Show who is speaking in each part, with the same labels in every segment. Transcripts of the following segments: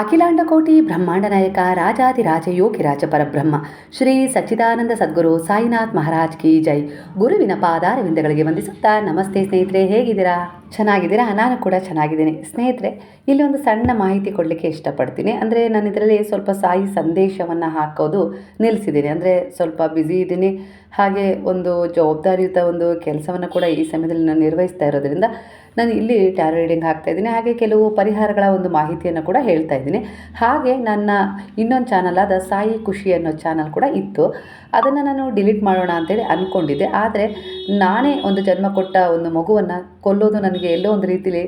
Speaker 1: ಅಖಿಲಾಂಡ ಕೋಟಿ ಬ್ರಹ್ಮಾಂಡ ನಾಯಕ ಯೋಗಿ ಯೋಗಿರಾಜ ಪರಬ್ರಹ್ಮ ಶ್ರೀ ಸಚ್ಚಿದಾನಂದ ಸದ್ಗುರು ಸಾಯಿನಾಥ್ ಮಹಾರಾಜ್ ಕಿ ಜೈ. ಗುರುವಿನ ಪಾದಾರವಿಂದಗಳಿಗೆ ವಂದಿಸುತ್ತಾ ನಮಸ್ತೆ ಸ್ನೇಹಿತರೆ, ಹೇಗಿದ್ದೀರಾ? ಚೆನ್ನಾಗಿದ್ದೀರಾ? ನಾನು ಕೂಡ ಚೆನ್ನಾಗಿದ್ದೀನಿ. ಸ್ನೇಹಿತರೆ ಇಲ್ಲಿ ಒಂದು ಸಣ್ಣ ಮಾಹಿತಿ ಕೊಡಲಿಕ್ಕೆ ಇಷ್ಟಪಡ್ತೀನಿ. ಅಂದರೆ ನಾನು ಇದರಲ್ಲಿ ಸ್ವಲ್ಪ ಸಾಯಿ ಸಂದೇಶವನ್ನು ಹಾಕೋದು ನಿಲ್ಲಿಸಿದ್ದೀನಿ ಅಂದರೆ ಸ್ವಲ್ಪ ಬ್ಯುಸಿ ಇದ್ದೀನಿ. ಹಾಗೆ ಒಂದು ಜವಾಬ್ದಾರಿಯುತ ಒಂದು ಕೆಲಸವನ್ನು ಕೂಡ ಈ ಸಮಯದಲ್ಲಿ ನಾನು ನಿರ್ವಹಿಸ್ತಾ ಇರೋದ್ರಿಂದ ನಾನು ಇಲ್ಲಿ ಟ್ಯಾರೋ ರೀಡಿಂಗ್ ಹಾಕ್ತಾ ಇದ್ದೀನಿ. ಹಾಗೆ ಕೆಲವು ಪರಿಹಾರಗಳ ಒಂದು ಮಾಹಿತಿಯನ್ನು ಕೂಡ ಹೇಳ್ತಾ ಇದ್ದೀನಿ. ಹಾಗೆ ನನ್ನ ಇನ್ನೊಂದು ಚಾನಲ್ ಆದ ಸಾಯಿ ಖುಷಿ ಅನ್ನೋ ಚಾನಲ್ ಕೂಡ ಇತ್ತು. ಅದನ್ನು ನಾನು ಡಿಲೀಟ್ ಮಾಡೋಣ ಅಂತೇಳಿ ಅಂದ್ಕೊಂಡಿದ್ದೆ ಆದರೆ ನಾನೇ ಒಂದು ಜನ್ಮ ಕೊಟ್ಟ ಒಂದು ಮಗುವನ್ನು ಕೊಲ್ಲೋದು ನನಗೆ ಎಲ್ಲೋ ಒಂದು ರೀತಿಲಿ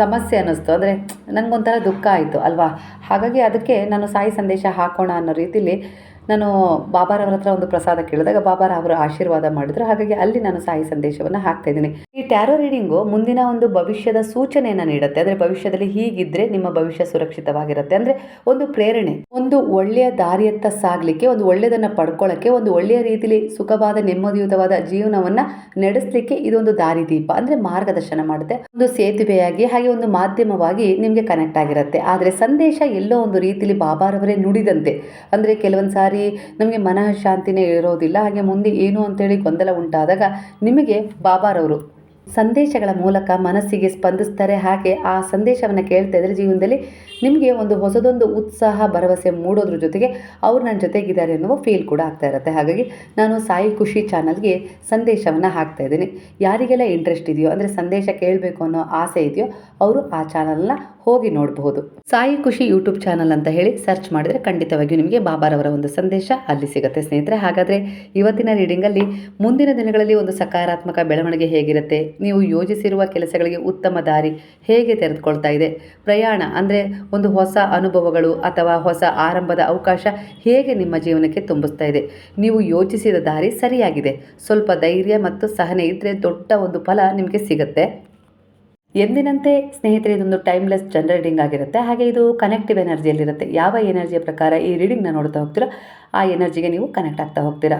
Speaker 1: ಸಮಸ್ಯೆ ಅನ್ನಿಸ್ತು. ಅಂದರೆ ನನಗೊಂಥರ ದುಃಖ ಆಯಿತು ಅಲ್ವಾ? ಹಾಗಾಗಿ ಅದಕ್ಕೆ ನಾನು ಸಾಯಿ ಸಂದೇಶ ಹಾಕೋಣ ಅನ್ನೋ ರೀತಿಲಿ ನಾನು ಬಾಬಾರವರ ಹತ್ರ ಒಂದು ಪ್ರಸಾದ ಕೇಳಿದಾಗ ಬಾಬಾರ ಅವರು ಆಶೀರ್ವಾದ ಮಾಡಿದ್ರು. ಹಾಗಾಗಿ ಅಲ್ಲಿ ನಾನು ಸಾಯಿ ಸಂದೇಶವನ್ನು ಹಾಕ್ತಾ ಇದ್ದೀನಿ. ಈ ಟ್ಯಾರೋ ರೀಡಿಂಗು ಮುಂದಿನ ಒಂದು ಭವಿಷ್ಯದ ಸೂಚನೆಯನ್ನು ನೀಡುತ್ತೆ. ಅಂದರೆ ಭವಿಷ್ಯದಲ್ಲಿ ಹೀಗಿದ್ರೆ ನಿಮ್ಮ ಭವಿಷ್ಯ ಸುರಕ್ಷಿತವಾಗಿರುತ್ತೆ. ಅಂದರೆ ಒಂದು ಪ್ರೇರಣೆ, ಒಂದು ಒಳ್ಳೆಯ ದಾರಿಯತ್ತ ಸಾಗಲಿಕ್ಕೆ, ಒಂದು ಒಳ್ಳೆಯದನ್ನು ಪಡ್ಕೊಳ್ಳೋಕ್ಕೆ ಒಂದು ಒಳ್ಳೆಯ ರೀತಿಯಲ್ಲಿ ಸುಖವಾದ, ನೆಮ್ಮದಿಯುತವಾದ ಜೀವನವನ್ನು ನಡೆಸಲಿಕ್ಕೆ ಇದೊಂದು ದಾರಿದೀಪ. ಅಂದರೆ ಮಾರ್ಗದರ್ಶನ ಮಾಡುತ್ತೆ. ಒಂದು ಸೇತುವೆಯಾಗಿ, ಹಾಗೆ ಒಂದು ಮಾಧ್ಯಮವಾಗಿ ನಿಮಗೆ ಕನೆಕ್ಟ್ ಆಗಿರುತ್ತೆ. ಆದರೆ ಸಂದೇಶ ಎಲ್ಲೋ ಒಂದು ರೀತಿಯಲ್ಲಿ ಬಾಬಾರವರೇ ನುಡಿದಂತೆ. ಅಂದರೆ ಕೆಲವೊಂದು ಸಾರಿ ನಮಗೆ ಮನಃ ಶಾಂತಿನೇ ಇರೋದಿಲ್ಲ. ಹಾಗೆ ಮುಂದೆ ಏನು ಅಂತೇಳಿ ಗೊಂದಲ ಉಂಟಾದಾಗ ನಿಮಗೆ ಬಾಬಾರವರು ಸಂದೇಶಗಳ ಮೂಲಕ ಮನಸ್ಸಿಗೆ ಸ್ಪಂದಿಸ್ತಾರೆ. ಹಾಗೆ ಆ ಸಂದೇಶವನ್ನು ಕೇಳ್ತಾ ಇದ್ದರೆ ಜೀವನದಲ್ಲಿ ನಿಮಗೆ ಒಂದು ಹೊಸದೊಂದು ಉತ್ಸಾಹ, ಭರವಸೆ ಮೂಡೋದ್ರ ಜೊತೆಗೆ ಅವ್ರು ನನ್ನ ಜೊತೆಗಿದ್ದಾರೆ ಅನ್ನುವ ಫೀಲ್ ಕೂಡ ಆಗ್ತಾ ಇರುತ್ತೆ. ಹಾಗಾಗಿ ನಾನು ಸಾಯಿ ಖುಷಿ ಚಾನಲ್ಗೆ ಸಂದೇಶವನ್ನು ಹಾಕ್ತಾ ಇದ್ದೀನಿ. ಯಾರಿಗೆಲ್ಲ ಇಂಟ್ರೆಸ್ಟ್ ಇದೆಯೋ, ಅಂದರೆ ಸಂದೇಶ ಕೇಳಬೇಕು ಅನ್ನೋ ಆಸೆ ಇದೆಯೋ, ಅವರು ಆ ಚಾನಲ್ನ ಹೋಗಿ ನೋಡಬಹುದು. ಸಾಯಿ ಖುಷಿ ಯೂಟ್ಯೂಬ್ ಚಾನಲ್ ಅಂತ ಹೇಳಿ ಸರ್ಚ್ ಮಾಡಿದರೆ ಖಂಡಿತವಾಗಿಯೂ ನಿಮಗೆ ಬಾಬಾರವರ ಒಂದು ಸಂದೇಶ ಅಲ್ಲಿ ಸಿಗುತ್ತೆ. ಸ್ನೇಹಿತರೆ, ಹಾಗಾದರೆ ಇವತ್ತಿನ ರೀಡಿಂಗಲ್ಲಿ ಮುಂದಿನ ದಿನಗಳಲ್ಲಿ ಒಂದು ಸಕಾರಾತ್ಮಕ ಬೆಳವಣಿಗೆ ಹೇಗಿರುತ್ತೆ, ನೀವು ಯೋಜಿಸಿರುವ ಕೆಲಸಗಳಿಗೆ ಉತ್ತಮ ದಾರಿ ಹೇಗೆ ತೆರೆದುಕೊಳ್ತಾ ಇದೆ, ಪ್ರಯಾಣ ಅಂದರೆ ಒಂದು ಹೊಸ ಅನುಭವಗಳು ಅಥವಾ ಹೊಸ ಆರಂಭದ ಅವಕಾಶ ಹೇಗೆ ನಿಮ್ಮ ಜೀವನಕ್ಕೆ ತುಂಬಿಸ್ತಾ ಇದೆ, ನೀವು ಯೋಚಿಸಿದ ದಾರಿ ಸರಿಯಾಗಿದೆ, ಸ್ವಲ್ಪ ಧೈರ್ಯ ಮತ್ತು ಸಹನೆ ಇದ್ದರೆ ದೊಡ್ಡ ಒಂದು ಫಲ ನಿಮಗೆ ಸಿಗುತ್ತೆ. ಎಂದಿನಂತೆ ಸ್ನೇಹಿತರೆ, ಇದೊಂದು ಟೈಮ್ಲೆಸ್ ಜನರ ರೀಡಿಂಗ್ ಆಗಿರುತ್ತೆ. ಹಾಗೆ ಇದು ಕನೆಕ್ಟಿವ್ ಎನರ್ಜಿಯಲ್ಲಿರುತ್ತೆ ಯಾವ ಎನರ್ಜಿಯ ಪ್ರಕಾರ ಈ ರೀಡಿಂಗ್ನ ನೋಡ್ತಾ ಹೋಗ್ತೀರೋ, ಆ ಎನರ್ಜಿಗೆ ನೀವು ಕನೆಕ್ಟ್ ಆಗ್ತಾ ಹೋಗ್ತೀರಾ.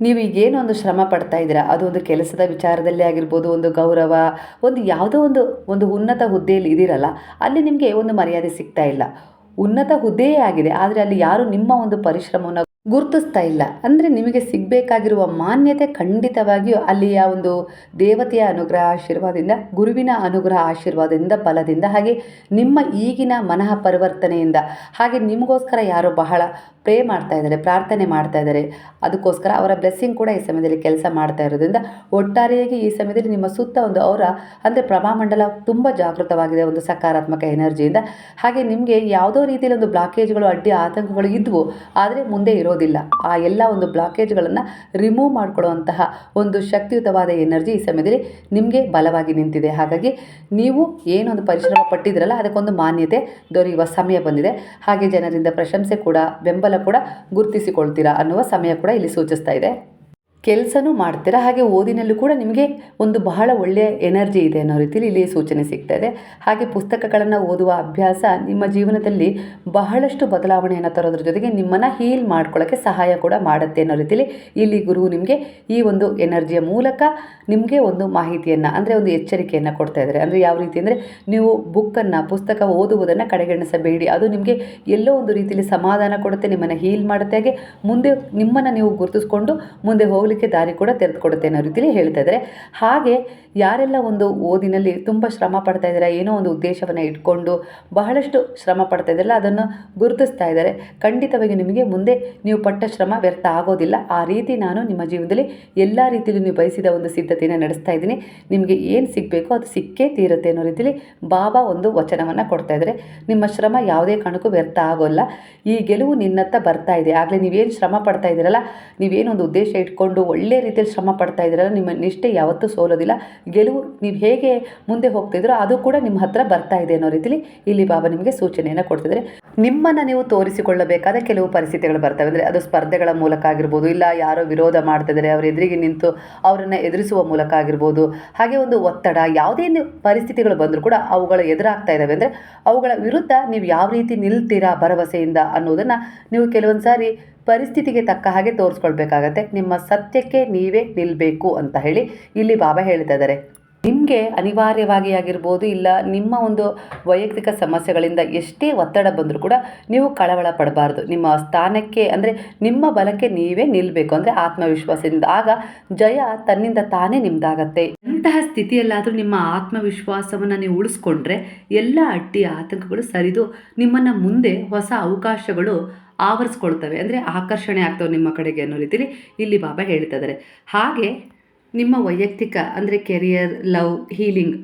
Speaker 1: ನೀವು ಈಗೇನು ಒಂದು ಶ್ರಮ ಪಡ್ತಾ ಇದ್ದೀರಾ? ಅದು ಒಂದು ಕೆಲಸದ ವಿಚಾರದಲ್ಲಿ ಆಗಿರ್ಬೋದು, ಒಂದು ಗೌರವ, ಒಂದು ಯಾವುದೋ ಒಂದು ಒಂದು ಉನ್ನತ ಹುದ್ದೆಯಲ್ಲಿ ಇದ್ದೀರಲ್ಲ, ಅಲ್ಲಿ ನಿಮಗೆ ಒಂದು ಮರ್ಯಾದೆ ಸಿಗ್ತಾ ಇಲ್ಲ. ಉನ್ನತ ಹುದ್ದೆಯೇ ಆಗಿದೆ, ಆದರೆ ಅಲ್ಲಿ ಯಾರು ನಿಮ್ಮ ಒಂದು ಪರಿಶ್ರಮವನ್ನು ಗುರುತಿಸ್ತಾ ಇಲ್ಲ. ಅಂದರೆ ನಿಮಗೆ ಸಿಗಬೇಕಾಗಿರುವ ಮಾನ್ಯತೆ ಖಂಡಿತವಾಗಿಯೂ ಅಲ್ಲಿಯ ಒಂದು ದೇವತೆಯ ಅನುಗ್ರಹ ಆಶೀರ್ವಾದದಿಂದ, ಗುರುವಿನ ಅನುಗ್ರಹ ಆಶೀರ್ವಾದದಿಂದ, ಬಲದಿಂದ, ಹಾಗೆ ನಿಮ್ಮ ಈಗಿನ ಮನಃ ಪರಿವರ್ತನೆಯಿಂದ ಹಾಗೆ ನಿಮಗೋಸ್ಕರ ಯಾರೋ ಬಹಳ ಪ್ರೇ ಮಾಡ್ತಾ ಇದ್ದಾರೆ, ಪ್ರಾರ್ಥನೆ ಮಾಡ್ತಾ ಇದ್ದಾರೆ. ಅದಕ್ಕೋಸ್ಕರ ಅವರ ಬ್ಲೆಸ್ಸಿಂಗ್ ಕೂಡ ಈ ಸಮಯದಲ್ಲಿ ಕೆಲಸ ಮಾಡ್ತಾ ಇರೋದ್ರಿಂದ ಒಟ್ಟಾರೆಯಾಗಿ ಈ ಸಮಯದಲ್ಲಿ ನಿಮ್ಮ ಸುತ್ತ ಒಂದು ಅವರ, ಅಂದರೆ ಪ್ರಭಾಮಂಡಲ ತುಂಬ ಜಾಗೃತವಾಗಿದೆ, ಒಂದು ಸಕಾರಾತ್ಮಕ ಎನರ್ಜಿಯಿಂದ. ಹಾಗೆ ನಿಮಗೆ ಯಾವುದೋ ರೀತಿಯಲ್ಲಿ ಒಂದು ಬ್ಲಾಕೇಜ್ಗಳು ಅಡ್ಡಿ ಆತಂಕಗಳು ಇದ್ವು, ಆದರೆ ಮುಂದೆ ಇರೋದಿಲ್ಲ ಆ ಎಲ್ಲ ಒಂದು ಬ್ಲಾಕೇಜ್ಗಳನ್ನು ರಿಮೂವ್ ಮಾಡಿಕೊಡುವಂತಹ ಒಂದು ಶಕ್ತಿಯುತವಾದ ಎನರ್ಜಿ ಈ ಸಮಯದಲ್ಲಿ ನಿಮಗೆ ಬಲವಾಗಿ ನಿಂತಿದೆ. ಹಾಗಾಗಿ ನೀವು ಏನೊಂದು ಪರಿಶ್ರಮ ಪಟ್ಟಿದ್ರಲ್ಲ, ಅದಕ್ಕೊಂದು ಮಾನ್ಯತೆ ದೊರೆಯುವ ಸಮಯ ಬಂದಿದೆ. ಹಾಗೆ ಜನರಿಂದ ಪ್ರಶಂಸೆ ಕೂಡ, ಬೆಂಬಲ ಕೂಡ ಗುರುತಿಸಿಕೊಳ್ತೀರಾ ಅನ್ನುವ ಸಮಯ ಕೂಡ ಇಲ್ಲಿ ಸೂಚಿಸ್ತಾ ಇದೆ. ಕೆಲಸನೂ ಮಾಡ್ತೀರಾ? ಹಾಗೆ ಓದಿನಲ್ಲೂ ಕೂಡ ನಿಮಗೆ ಒಂದು ಬಹಳ ಒಳ್ಳೆಯ ಎನರ್ಜಿ ಇದೆ ಅನ್ನೋ ರೀತಿಯಲ್ಲಿ ಇಲ್ಲಿ ಸೂಚನೆ ಸಿಗ್ತಾ ಇದೆ. ಹಾಗೆ ಪುಸ್ತಕಗಳನ್ನು ಓದುವ ಅಭ್ಯಾಸ ನಿಮ್ಮ ಜೀವನದಲ್ಲಿ ಬಹಳಷ್ಟು ಬದಲಾವಣೆಯನ್ನು ತರೋದ್ರ ಜೊತೆಗೆ ನಿಮ್ಮನ್ನು ಹೀಲ್ ಮಾಡ್ಕೊಳ್ಳೋಕ್ಕೆ ಸಹಾಯ ಕೂಡ ಮಾಡುತ್ತೆ ಅನ್ನೋ ರೀತಿಯಲ್ಲಿ ಇಲ್ಲಿ ಗುರು ನಿಮಗೆ ಈ ಒಂದು ಎನರ್ಜಿಯ ಮೂಲಕ ನಿಮಗೆ ಒಂದು ಮಾಹಿತಿಯನ್ನು, ಅಂದರೆ ಒಂದು ಎಚ್ಚರಿಕೆಯನ್ನು ಕೊಡ್ತಾ ಇದ್ದಾರೆ. ಅಂದರೆ ಯಾವ ರೀತಿ ಅಂದರೆ ನೀವು ಬುಕ್ಕನ್ನು ಪುಸ್ತಕ ಓದುವುದನ್ನು ಕಡೆಗಣಿಸಬೇಡಿ. ಅದು ನಿಮಗೆ ಎಲ್ಲೋ ಒಂದು ರೀತಿಯಲ್ಲಿ ಸಮಾಧಾನ ಕೊಡುತ್ತೆ, ನಿಮ್ಮನ್ನು ಹೀಲ್ ಮಾಡುತ್ತೆ. ಹಾಗೆ ಮುಂದೆ ನಿಮ್ಮನ್ನು ನೀವು ಗುರುತಿಸ್ಕೊಂಡು ಮುಂದೆ ಹೋಗಲಿಕ್ಕೆ ದಾರಿ ಕೂಡ ತೆರೆದುಕೊಡುತ್ತೆ ಅನ್ನೋ ರೀತಿಯಲ್ಲಿ ಹೇಳ್ತಾ ಇದ್ದಾರೆ ಹಾಗೆ ಯಾರೆಲ್ಲ ಒಂದು ಓದಿನಲ್ಲಿ ತುಂಬ ಶ್ರಮ ಪಡ್ತಾ ಇದ್ದಾರೆ ಏನೋ ಒಂದು ಉದ್ದೇಶವನ್ನು ಇಟ್ಕೊಂಡು ಬಹಳಷ್ಟು ಶ್ರಮ ಪಡ್ತಾ ಇದ್ದಾರಲ್ಲ ಅದನ್ನು ಗುರುತಿಸ್ತಾ ಇದ್ದಾರೆ ಖಂಡಿತವಾಗಿ ನಿಮಗೆ ಮುಂದೆ ನೀವು ಪಟ್ಟ ಶ್ರಮ ವ್ಯರ್ಥ ಆಗೋದಿಲ್ಲ. ಆ ರೀತಿ ನಾನು ನಿಮ್ಮ ಜೀವನದಲ್ಲಿ ಎಲ್ಲ ರೀತಿಯಲ್ಲೂ ನೀವು ಬಯಸಿದ ಒಂದು ಸಿದ್ಧತೆಯನ್ನು ನಡೆಸ್ತಾ ಇದ್ದೀನಿ. ನಿಮಗೆ ಏನು ಸಿಗಬೇಕೋ ಅದು ಸಿಕ್ಕೇ ತೀರುತ್ತೆ ಅನ್ನೋ ರೀತಿಯಲ್ಲಿ ಬಾಬಾ ಒಂದು ವಚನವನ್ನು ಕೊಡ್ತಾ ಇದ್ದಾರೆ ನಿಮ್ಮ ಶ್ರಮ ಯಾವುದೇ ಕಾರಣಕ್ಕೂ ವ್ಯರ್ಥ ಆಗೋಲ್ಲ. ಈ ಗೆಲುವು ನಿನ್ನತ್ತ ಬರ್ತಾ ಇದೆ. ಆಗಲೇ ನೀವೇನು ಶ್ರಮ ಪಡ್ತಾ ಇದ್ದೀರಲ್ಲ ನೀವೇನೊಂದು ಉದ್ದೇಶ ಇಟ್ಕೊಂಡು ಒಳ್ಳೆ ರೀತಿಯಲ್ಲಿ ಶ್ರಮ ಪಡ್ತಾ ಇದ್ದೀರಲ್ಲ ನಿಮ್ಮ ನಿಷ್ಠೆ ಯಾವತ್ತೂ ಸೋಲೋದಿಲ್ಲ. ಗೆಲುವು ನೀವು ಹೇಗೆ ಮುಂದೆ ಹೋಗ್ತಿದ್ರೋ ಅದು ಕೂಡ ನಿಮ್ಮ ಹತ್ರ ಬರ್ತಾ ಇದೆ ಅನ್ನೋ ರೀತಿಲಿ ಇಲ್ಲಿ ಬಾಬಾ ನಿಮಗೆ ಸೂಚನೆಯನ್ನು ಕೊಡ್ತಿದ್ದಾರೆ. ನಿಮ್ಮನ್ನು ನೀವು ತೋರಿಸಿಕೊಳ್ಳಬೇಕಾದ ಕೆಲವು ಪರಿಸ್ಥಿತಿಗಳು ಬರ್ತವೆ. ಅಂದರೆ ಅದು ಸ್ಪರ್ಧೆಗಳ ಮೂಲಕ ಆಗಿರ್ಬೋದು, ಇಲ್ಲ ಯಾರೋ ವಿರೋಧ ಮಾಡ್ತಿದ್ದಾರೆ, ಅವರ ಎದುರಿಗೆ ನಿಂತು ಅವರನ್ನು ಎದುರಿಸುವ ಮೂಲಕ ಆಗಿರ್ಬೋದು, ಹಾಗೆ ಒಂದು ಒತ್ತಡ, ಯಾವುದೇ ಪರಿಸ್ಥಿತಿಗಳು ಬಂದರೂ ಕೂಡ ಅವುಗಳು ಎದುರಾಗ್ತಾ ಇದ್ದಾವೆ ಅಂದರೆ ಅವುಗಳ ವಿರುದ್ಧ ನೀವು ಯಾವ ರೀತಿ ನಿಲ್ತೀರಾ ಭರವಸೆಯಿಂದ ಅನ್ನೋದನ್ನು ನೀವು ಕೆಲವೊಂದು ಸಾರಿ ಪರಿಸ್ಥಿತಿಗೆ ತಕ್ಕ ಹಾಗೆ ತೋರಿಸ್ಕೊಳ್ಬೇಕಾಗತ್ತೆ. ನಿಮ್ಮ ಸತ್ಯಕ್ಕೆ ನೀವೇ ನಿಲ್ಲಬೇಕು ಅಂತ ಹೇಳಿ ಇಲ್ಲಿ ಬಾಬಾ ಹೇಳ್ತಾ ಇದ್ದಾರೆ. ನಿಮಗೆ ಅನಿವಾರ್ಯವಾಗಿ ಆಗಿರ್ಬೋದು ಇಲ್ಲ ನಿಮ್ಮ ಒಂದು ವೈಯಕ್ತಿಕ ಸಮಸ್ಯೆಗಳಿಂದ ಎಷ್ಟೇ ಒತ್ತಡ ಬಂದರೂ ಕೂಡ ನೀವು ಕಳವಳ ಪಡಬಾರ್ದು. ನಿಮ್ಮ ಸ್ಥಾನಕ್ಕೆ ಅಂದರೆ ನಿಮ್ಮ ಬಲಕ್ಕೆ ನೀವೇ ನಿಲ್ಲಬೇಕು ಅಂದರೆ ಆತ್ಮವಿಶ್ವಾಸದಿಂದ. ಆಗ ಜಯ ತನ್ನಿಂದ ತಾನೇ ನಿಮ್ದಾಗತ್ತೆ. ಇಂತಹ ಸ್ಥಿತಿಯಲ್ಲಾದರೂ ನಿಮ್ಮ ಆತ್ಮವಿಶ್ವಾಸವನ್ನು ನೀವು ಉಳಿಸ್ಕೊಂಡ್ರೆ ಎಲ್ಲ ಅಡ್ಡಿ ಆತಂಕಗಳು ಸರಿದು ನಿಮ್ಮನ್ನು ಮುಂದೆ ಹೊಸ ಅವಕಾಶಗಳು ಆವರಿಸ್ಕೊಳ್ತವೆ. ಅಂದರೆ ಆಕರ್ಷಣೆ ಆಗ್ತವೆ ನಿಮ್ಮ ಕಡೆಗೆ ಅನ್ನೋ ರೀತಿಲಿ ಇಲ್ಲಿ ಬಾಬಾ ಹೇಳ್ತಾ ಇದ್ದಾರೆ ಹಾಗೆ ನಿಮ್ಮ ವೈಯಕ್ತಿಕ ಅಂದರೆ ಕೆರಿಯರ್ ಲವ್ ಹೀಲಿಂಗ್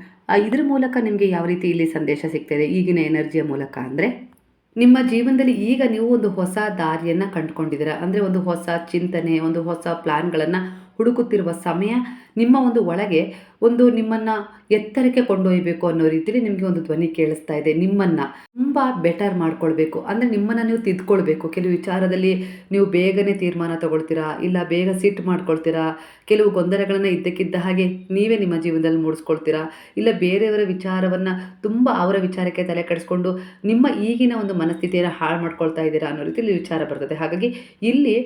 Speaker 1: ಇದ್ರ ಮೂಲಕ ನಿಮಗೆ ಯಾವ ರೀತಿ ಇಲ್ಲಿ ಸಂದೇಶ ಸಿಗ್ತದೆ? ಈಗಿನ ಎನರ್ಜಿಯ ಮೂಲಕ ಅಂದರೆ ನಿಮ್ಮ ಜೀವನದಲ್ಲಿ ಈಗ ನೀವು ಒಂದು ಹೊಸ ದಾರಿಯನ್ನು ಕಂಡುಕೊಂಡಿದ್ದೀರಾ? ಅಂದರೆ ಒಂದು ಹೊಸ ಚಿಂತನೆ, ಒಂದು ಹೊಸ ಪ್ಲ್ಯಾನ್ಗಳನ್ನು ಹುಡುಕುತ್ತಿರುವ ಸಮಯ ನಿಮ್ಮ ಒಂದು ಒಳಗೆ ಒಂದು ನಿಮ್ಮನ್ನು ಎತ್ತರಕ್ಕೆ ಕೊಂಡೊಯ್ಯಬೇಕು ಅನ್ನೋ ರೀತಿಯಲ್ಲಿ ನಿಮಗೆ ಒಂದು ಧ್ವನಿ ಕೇಳಿಸ್ತಾ ಇದೆ. ನಿಮ್ಮನ್ನು ತುಂಬ ಬೆಟರ್ ಮಾಡ್ಕೊಳ್ಬೇಕು. ಅಂದರೆ ನಿಮ್ಮನ್ನು ನೀವು ತಿದ್ಕೊಳ್ಬೇಕು. ಕೆಲವು ವಿಚಾರದಲ್ಲಿ ನೀವು ಬೇಗನೆ ತೀರ್ಮಾನ ತಗೊಳ್ತೀರಾ? ಇಲ್ಲ ಬೇಗ ಸಿಟ್ಟು ಮಾಡ್ಕೊಳ್ತೀರಾ? ಕೆಲವು ಗೊಂದಲಗಳನ್ನು ಇದ್ದಕ್ಕಿದ್ದ ಹಾಗೆ ನೀವೇ ನಿಮ್ಮ ಜೀವನದಲ್ಲಿ ಮೂಡಿಸ್ಕೊಳ್ತೀರಾ? ಇಲ್ಲ ಬೇರೆಯವರ ವಿಚಾರವನ್ನು ತುಂಬ ಅವರ ವಿಚಾರಕ್ಕೆ ತಲೆ ಕೆಡಿಸ್ಕೊಂಡು ನಿಮ್ಮ ಈಗಿನ ಒಂದು ಮನಸ್ಥಿತಿಯನ್ನು ಹಾಳು ಮಾಡ್ಕೊಳ್ತಾ ಇದ್ದೀರಾ ಅನ್ನೋ ರೀತಿಯಲ್ಲಿ ವಿಚಾರ ಬರ್ತದೆ. ಹಾಗಾಗಿ ಇಲ್ಲಿ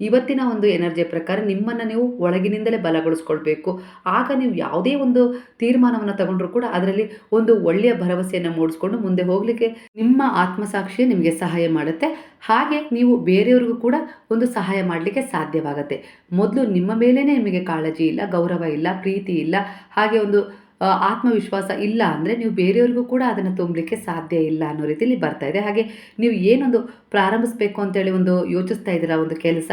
Speaker 1: ಇವತ್ತಿನ ಒಂದು ಎನರ್ಜಿಯ ಪ್ರಕಾರ ನಿಮ್ಮನ್ನು ನೀವು ಒಳಗಿನಿಂದಲೇ ಬಲಗೊಳಿಸ್ಕೊಳ್ಬೇಕು. ಆಗ ನೀವು ಯಾವುದೇ ಒಂದು ತೀರ್ಮಾನವನ್ನು ತಗೊಂಡ್ರೂ ಕೂಡ ಅದರಲ್ಲಿ ಒಂದು ಒಳ್ಳೆಯ ಭರವಸೆಯನ್ನು ಮೂಡಿಸ್ಕೊಂಡು ಮುಂದೆ ಹೋಗಲಿಕ್ಕೆ ನಿಮ್ಮ ಆತ್ಮಸಾಕ್ಷಿ ನಿಮಗೆ ಸಹಾಯ ಮಾಡುತ್ತೆ. ಹಾಗೆ ನೀವು ಬೇರೆಯವ್ರಿಗೂ ಕೂಡ ಒಂದು ಸಹಾಯ ಮಾಡಲಿಕ್ಕೆ ಸಾಧ್ಯವಾಗುತ್ತೆ. ಮೊದಲು ನಿಮ್ಮ ಮೇಲೇ ನಿಮಗೆ ಕಾಳಜಿ ಇಲ್ಲ, ಗೌರವ ಇಲ್ಲ, ಪ್ರೀತಿ ಇಲ್ಲ, ಹಾಗೆ ಒಂದು ಆತ್ಮವಿಶ್ವಾಸ ಇಲ್ಲ ಅಂದರೆ ನೀವು ಬೇರೆಯವ್ರಿಗೂ ಕೂಡ ಅದನ್ನು ತುಂಬಲಿಕ್ಕೆ ಸಾಧ್ಯ ಇಲ್ಲ ಅನ್ನೋ ರೀತಿಯಲ್ಲಿ ಬರ್ತಾ ಇದೆ. ಹಾಗೆ ನೀವು ಏನೊಂದು ಪ್ರಾರಂಭಿಸಬೇಕು ಅಂತೇಳಿ ಒಂದು ಯೋಚಿಸ್ತಾ ಇದ್ದೀರಾ ಒಂದು ಕೆಲಸ?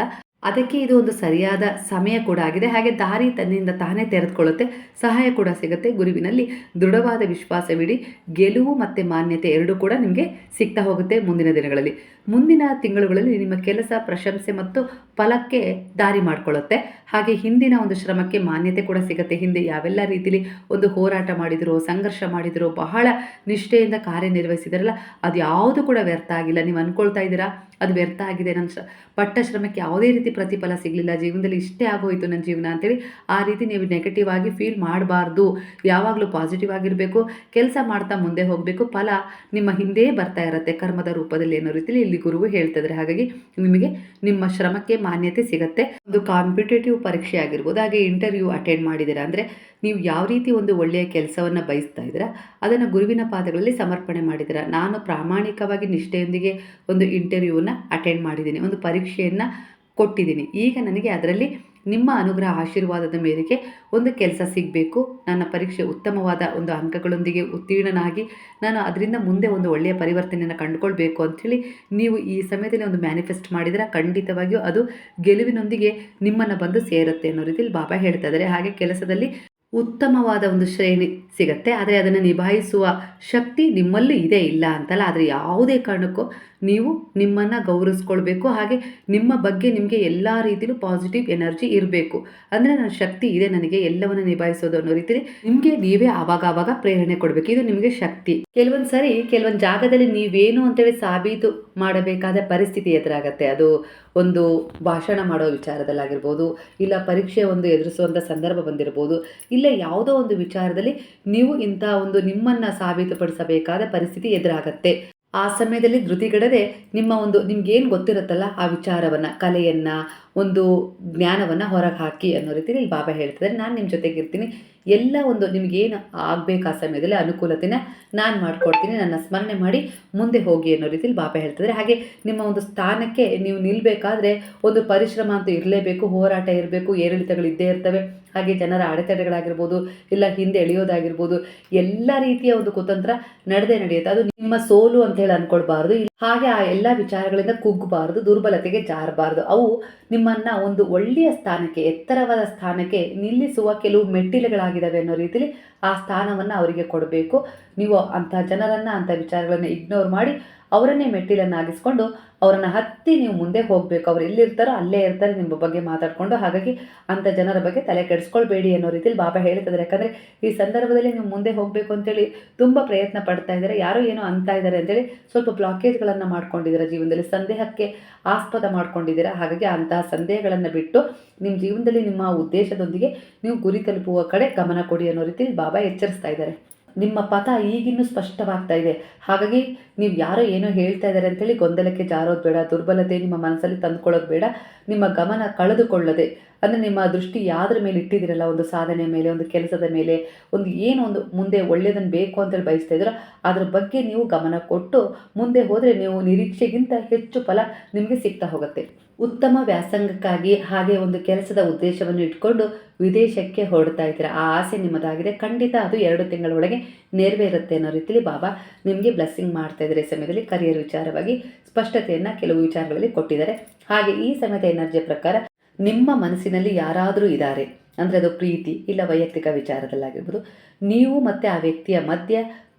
Speaker 1: ಅದಕ್ಕೆ ಇದು ಒಂದು ಸರಿಯಾದ ಸಮಯ ಕೂಡ ಆಗಿದೆ. ಹಾಗೆ ದಾರಿ ತನ್ನಿಂದ ತಾನೇ ತೆರೆದುಕೊಳ್ಳುತ್ತೆ. ಸಹಾಯ ಕೂಡ ಸಿಗುತ್ತೆ ಗುರುವಿನಲ್ಲಿ. ದೃಢವಾದ ವಿಶ್ವಾಸವಿಡಿ. ಗೆಲುವು ಮತ್ತು ಮಾನ್ಯತೆ ಎರಡೂ ಕೂಡ ನಿಮಗೆ ಸಿಗ್ತಾ ಹೋಗುತ್ತೆ ಮುಂದಿನ ದಿನಗಳಲ್ಲಿ. ಮುಂದಿನ ತಿಂಗಳುಗಳಲ್ಲಿ ನಿಮ್ಮ ಕೆಲಸ, ಪ್ರಶಂಸೆ ಮತ್ತು ಫಲಕ್ಕೆ ದಾರಿ ಮಾಡಿಕೊಳ್ಳುತ್ತೆ. ಹಾಗೆ ಹಿಂದಿನ ಒಂದು ಶ್ರಮಕ್ಕೆ ಮಾನ್ಯತೆ ಕೂಡ ಸಿಗುತ್ತೆ. ಹಿಂದೆ ಯಾವೆಲ್ಲ ರೀತಿಲಿ ಒಂದು ಹೋರಾಟ ಮಾಡಿದರು, ಸಂಘರ್ಷ ಮಾಡಿದರು, ಬಹಳ ನಿಷ್ಠೆಯಿಂದ ಕಾರ್ಯನಿರ್ವಹಿಸಿದಾರಲ್ಲ, ಅದು ಯಾವುದು ಕೂಡ ವ್ಯರ್ಥ ಆಗಿಲ್ಲ. ನೀವು ಅಂದ್ಕೊಳ್ತಾ ಇದ್ದೀರಾ? ಅದು ವ್ಯರ್ಥ ಆಗಿದೆ. ನನ್ನ ಪಟ್ಟ ಶ್ರಮಕ್ಕೆ ಯಾವುದೇ ರೀತಿ ಪ್ರತಿಫಲ ಸಿಗಲಿಲ್ಲ. ಜೀವನದಲ್ಲಿ ಇಷ್ಟೇ ಆಗೋಯಿತು ನನ್ನ ಜೀವನ ಅಂತೇಳಿ ಆ ರೀತಿ ನೀವು ನೆಗೆಟಿವ್ ಆಗಿ ಫೀಲ್ ಮಾಡಬಾರ್ದು. ಯಾವಾಗಲೂ ಪಾಸಿಟಿವ್ ಆಗಿರಬೇಕು. ಕೆಲಸ ಮಾಡ್ತಾ ಮುಂದೆ ಹೋಗಬೇಕು. ಫಲ ನಿಮ್ಮ ಹಿಂದೆಯೇ ಬರ್ತಾ ಇರುತ್ತೆ. ಕರ್ಮದ ರೂಪದಲ್ಲಿ ಅನ್ನೋ ರೀತಿಯಲ್ಲಿ ಇಲ್ಲಿ ಗುರುವು ಹೇಳ್ತಿದ್ರೆ ಹಾಗಾಗಿ ನಿಮಗೆ ನಿಮ್ಮ ಶ್ರಮಕ್ಕೆ ಮಾನ್ಯತೆ ಸಿಗುತ್ತೆ. ಒಂದು ಕಾಂಪಿಟೇಟಿವ್ ಪರೀಕ್ಷೆ ಆಗಿರ್ಬೋದು, ಹಾಗೆ ಇಂಟರ್ವ್ಯೂ ಅಟೆಂಡ್ ಮಾಡಿದ್ದೀರಾ ಅಂದರೆ ನೀವು ಯಾವ ರೀತಿ ಒಂದು ಒಳ್ಳೆಯ ಕೆಲಸವನ್ನು ಬಯಸ್ತಾ ಇದ್ದೀರಾ, ಅದನ್ನು ಗುರುವಿನ ಪಾದಗಳಲ್ಲಿ ಸಮರ್ಪಣೆ ಮಾಡಿದ್ದೀರಾ, ನಾನು ಪ್ರಾಮಾಣಿಕವಾಗಿ ನಿಷ್ಠೆಯೊಂದಿಗೆ ಒಂದು ಇಂಟರ್ವ್ಯೂನ ಅಟೆಂಡ್ ಮಾಡಿದ್ದೀನಿ, ಒಂದು ಪರೀಕ್ಷೆಯನ್ನು ಕೊಟ್ಟಿದ್ದೀನಿ. ಈಗ ನನಗೆ ಅದರಲ್ಲಿ ನಿಮ್ಮ ಅನುಗ್ರಹ ಆಶೀರ್ವಾದದ ಮೇರೆಗೆ ಒಂದು ಕೆಲಸ ಸಿಗಬೇಕು. ನನ್ನ ಪರೀಕ್ಷೆ ಉತ್ತಮವಾದ ಒಂದು ಅಂಕಗಳೊಂದಿಗೆ ಉತ್ತೀರ್ಣನಾಗಿ ನಾನು ಅದರಿಂದ ಮುಂದೆ ಒಂದು ಒಳ್ಳೆಯ ಪರಿವರ್ತನೆಯನ್ನು ಕಂಡುಕೊಳ್ಬೇಕು ಅಂಥೇಳಿ ನೀವು ಈ ಸಮಯದಲ್ಲಿ ಒಂದು ಮ್ಯಾನಿಫೆಸ್ಟ್ ಮಾಡಿದರೆ ಖಂಡಿತವಾಗಿಯೂ ಅದು ಗೆಲುವಿನೊಂದಿಗೆ ನಿಮ್ಮನ್ನು ಬಂದು ಸೇರುತ್ತೆ ಅನ್ನೋ ರೀತಿಯಲ್ಲಿ ಬಾಬಾ ಹೇಳ್ತಾ ಇದ್ದಾರೆ. ಹಾಗೆ ಕೆಲಸದಲ್ಲಿ ಉತ್ತಮವಾದ ಒಂದು ಶ್ರೇಣಿ ಸಿಗತ್ತೆ. ಆದರೆ ಅದನ್ನು ನಿಭಾಯಿಸುವ ಶಕ್ತಿ ನಿಮ್ಮಲ್ಲಿ ಇದೆ, ಇಲ್ಲ ಅಂತಲ್ಲ. ಆದರೆ ಯಾವುದೇ ಕಾರಣಕ್ಕೂ ನೀವು ನಿಮ್ಮನ್ನು ಗೌರವಿಸ್ಕೊಳ್ಬೇಕು. ಹಾಗೆ ನಿಮ್ಮ ಬಗ್ಗೆ ನಿಮಗೆ ಎಲ್ಲ ರೀತಿಯಲ್ಲೂ ಪಾಸಿಟಿವ್ ಎನರ್ಜಿ ಇರಬೇಕು. ಅಂದರೆ ನನ್ನ ಶಕ್ತಿ ಇದೆ, ನನಗೆ ಎಲ್ಲವನ್ನು ನಿಭಾಯಿಸೋದು ಅನ್ನೋ ರೀತಿಯಲ್ಲಿ ನಿಮಗೆ ನೀವೇ ಆವಾಗ ಆವಾಗ ಪ್ರೇರಣೆ ಕೊಡಬೇಕು. ಇದು ನಿಮಗೆ ಶಕ್ತಿ. ಕೆಲವೊಂದು ಸರಿ, ಕೆಲವೊಂದು ಜಾಗದಲ್ಲಿ ನೀವೇನು ಅಂತೇಳಿ ಸಾಬೀತು ಮಾಡಬೇಕಾದ ಪರಿಸ್ಥಿತಿ ಎದುರಾಗತ್ತೆ. ಅದು ಒಂದು ಭಾಷಣ ಮಾಡೋ ವಿಚಾರದಲ್ಲಾಗಿರ್ಬೋದು, ಇಲ್ಲ ಪರೀಕ್ಷೆ ಒಂದು ಎದುರಿಸುವಂಥ ಸಂದರ್ಭ ಬಂದಿರ್ಬೋದು, ಇಲ್ಲ ಯಾವುದೋ ಒಂದು ವಿಚಾರದಲ್ಲಿ ನೀವು ಇಂಥ ಒಂದು ನಿಮ್ಮನ್ನು ಸಾಬೀತುಪಡಿಸಬೇಕಾದ ಪರಿಸ್ಥಿತಿ ಎದುರಾಗತ್ತೆ. ಆ ಸಮಯದಲ್ಲಿ ಧೃತಿಗೆಡದೆ ನಿಮ್ಮ ಒಂದು ನಿಮ್ಗೇನು ಗೊತ್ತಿರುತ್ತಲ್ಲ ಆ ವಿಚಾರವನ್ನು, ಕಲೆಯನ್ನು ಒಂದು ಜ್ಞಾನವನ್ನು ಹೊರಗೆ ಹಾಕಿ ಅನ್ನೋ ರೀತಿಯಲ್ಲಿ ಇಲ್ಲಿ ಬಾಬಾ ಹೇಳ್ತಿದ್ದಾರೆ ನಾನು ನಿಮ್ಮ ಜೊತೆಗೆ ಇರ್ತೀನಿ. ಎಲ್ಲ ಒಂದು ನಿಮಗೇನು ಆಗಬೇಕು ಆ ಸಮಯದಲ್ಲಿ ಅನುಕೂಲತೆನ ನಾನು ಮಾಡಿಕೊಡ್ತೀನಿ. ನನ್ನ ಸ್ಮರಣೆ ಮಾಡಿ ಮುಂದೆ ಹೋಗಿ ಅನ್ನೋ ರೀತಿಯಲ್ಲಿ ಬಾಬಾ ಹೇಳ್ತಿದ್ದಾರೆ ಹಾಗೆ ನಿಮ್ಮ ಒಂದು ಸ್ಥಾನಕ್ಕೆ ನೀವು ನಿಲ್ಲಬೇಕಾದ್ರೆ ಒಂದು ಪರಿಶ್ರಮ ಅಂತೂ ಇರಲೇಬೇಕು. ಹೋರಾಟ ಇರಬೇಕು. ಏರಿಳಿತಗಳು ಇದ್ದೇ ಇರ್ತವೆ. ಹಾಗೆ ಜನರ ಅಡೆತಡೆಗಳಾಗಿರ್ಬೋದು, ಇಲ್ಲ ಹಿಂದೆ ಎಳೆಯೋದಾಗಿರ್ಬೋದು, ಎಲ್ಲ ರೀತಿಯ ಒಂದು ಕುತಂತ್ರ ನಡೆದೇ ನಡೆಯುತ್ತೆ. ಅದು ನಿಮ್ಮ ಸೋಲು ಅಂತ ಹೇಳಿ ಅನ್ಕೊಳ್ಬಾರ್ದು. ಹಾಗೆ ಆ ಎಲ್ಲ ವಿಚಾರಗಳಿಂದ ಕುಗ್ಗಬಾರ್ದು, ದುರ್ಬಲತೆಗೆ ಜಾರಬಾರ್ದು. ಅವು ನಿಮ್ಮನ್ನ ಒಂದು ಒಳ್ಳೆಯ ಸ್ಥಾನಕ್ಕೆ, ಎತ್ತರವಾದ ಸ್ಥಾನಕ್ಕೆ ನಿಲ್ಲಿಸುವ ಕೆಲವು ಮೆಟ್ಟಿಲುಗಳಾಗಿದ್ದಾವೆ ಅನ್ನೋ ರೀತಿಯಲ್ಲಿ ಆ ಸ್ಥಾನವನ್ನು ಅವರಿಗೆ ಕೊಡಬೇಕು. ನೀವು ಅಂಥ ಜನರನ್ನು, ಅಂಥ ವಿಚಾರಗಳನ್ನು ಇಗ್ನೋರ್ ಮಾಡಿ ಅವರನ್ನೇ ಮೆಟ್ಟಿಲನ್ನಾಗಿಸ್ಕೊಂಡು ಅವರನ್ನು ಹತ್ತಿ ನೀವು ಮುಂದೆ ಹೋಗಬೇಕು. ಅವ್ರು ಎಲ್ಲಿರ್ತಾರೋ ಅಲ್ಲೇ ಇರ್ತಾರೆ ನಿಮ್ಮ ಬಗ್ಗೆ ಮಾತಾಡಿಕೊಂಡು. ಹಾಗಾಗಿ ಅಂಥ ಜನರ ಬಗ್ಗೆ ತಲೆ ಕೆಡಿಸ್ಕೊಳ್ಬೇಡಿ ಅನ್ನೋ ರೀತಿಯಲ್ಲಿ ಬಾಬಾ ಹೇಳ್ತಿದ್ದಾರೆ. ಯಾಕಂದರೆ ಈ ಸಂದರ್ಭದಲ್ಲಿ ನೀವು ಮುಂದೆ ಹೋಗಬೇಕು ಅಂತೇಳಿ ತುಂಬ ಪ್ರಯತ್ನ ಪಡ್ತಾ ಇದ್ದಾರೆ. ಯಾರೋ ಏನೋ ಅಂತ ಇದ್ದಾರೆ ಅಂತೇಳಿ ಸ್ವಲ್ಪ ಬ್ಲಾಕೇಜ್ಗಳನ್ನು ಮಾಡ್ಕೊಂಡಿದ್ದೀರಾ ಜೀವನದಲ್ಲಿ. ಸಂದೇಹಕ್ಕೆ ಆಸ್ಪದ ಮಾಡ್ಕೊಂಡಿದ್ದೀರಾ? ಹಾಗಾಗಿ ಅಂತಹ ಸಂದೇಹಗಳನ್ನು ಬಿಟ್ಟು ನಿಮ್ಮ ಜೀವನದಲ್ಲಿ ನಿಮ್ಮ ಉದ್ದೇಶದೊಂದಿಗೆ ನೀವು ಗುರಿ ತಲುಪುವ ಕಡೆ ಗಮನ ಕೊಡಿ ಅನ್ನೋ ರೀತಿ ಬಾಬಾ ಎಚ್ಚರಿಸ್ತಾ ಇದ್ದಾರೆ. ನಿಮ್ಮ ಪಥ ಈಗಿನ್ನೂ ಸ್ಪಷ್ಟವಾಗ್ತಾ ಇದೆ. ಹಾಗಾಗಿ ನೀವು ಯಾರೋ ಏನೋ ಹೇಳ್ತಾ ಇದ್ದಾರೆ ಅಂತೇಳಿ ಗೊಂದಲಕ್ಕೆ ಜಾರೋದು ಬೇಡ. ದುರ್ಬಲತೆ ನಿಮ್ಮ ಮನಸ್ಸಲ್ಲಿ ತಂದುಕೊಳ್ಳೋದು ಬೇಡ. ನಿಮ್ಮ ಗಮನ ಕಳೆದುಕೊಳ್ಳದೆ. ಅಂದರೆ ನಿಮ್ಮ ದೃಷ್ಟಿ ಯಾವ್ದ್ರ ಮೇಲೆ ಇಟ್ಟಿದ್ದೀರಲ್ಲ? ಒಂದು ಸಾಧನೆ ಮೇಲೆ, ಒಂದು ಕೆಲಸದ ಮೇಲೆ, ಒಂದು ಏನು ಒಂದು ಮುಂದೆ ಒಳ್ಳೆಯದನ್ನು ಬೇಕು ಅಂತೇಳಿ ಬಯಸ್ತಾ ಅದ್ರ ಬಗ್ಗೆ ನೀವು ಗಮನ ಕೊಟ್ಟು ಮುಂದೆ ಹೋದರೆ ನೀವು ನಿರೀಕ್ಷೆಗಿಂತ ಹೆಚ್ಚು ಫಲ ನಿಮಗೆ ಸಿಗ್ತಾ ಹೋಗುತ್ತೆ. ಉತ್ತಮ ವ್ಯಾಸಂಗಕ್ಕಾಗಿ ಹಾಗೆ ಒಂದು ಕೆಲಸದ ಉದ್ದೇಶವನ್ನು ಇಟ್ಕೊಂಡು ವಿದೇಶಕ್ಕೆ ಹೊರಡ್ತಾ ಇದ್ದೀರಾ? ಆ ಆಸೆ ನಿಮ್ಮದಾಗಿದೆ. ಖಂಡಿತ ಅದು ಎರಡು ತಿಂಗಳೊಳಗೆ ನೆರವೇರುತ್ತೆ ಅನ್ನೋ ರೀತಿಯಲ್ಲಿ ಬಾಬಾ ನಿಮಗೆ ಬ್ಲೆಸ್ಸಿಂಗ್ ಮಾಡ್ತಾ ಇದ್ದಾರೆ. ಈ ಸಮಯದಲ್ಲಿ ಕರಿಯರ್ ವಿಚಾರವಾಗಿ ಸ್ಪಷ್ಟತೆಯನ್ನು ಕೆಲವು ವಿಚಾರಗಳಲ್ಲಿ ಕೊಟ್ಟಿದ್ದಾರೆ. ಹಾಗೆ ಈ ಸಮಯದ ಎನರ್ಜಿ ಪ್ರಕಾರ ನಿಮ್ಮ ಮನಸ್ಸಿನಲ್ಲಿ ಯಾರಾದರೂ ಇದ್ದಾರೆ ಅಂದರೆ ಅದು ಪ್ರೀತಿ ಇಲ್ಲ ವೈಯಕ್ತಿಕ ವಿಚಾರದಲ್ಲಾಗಿರ್ಬೋದು, ನೀವು ಮತ್ತು ಆ ವ್ಯಕ್ತಿಯ ಮಧ್ಯ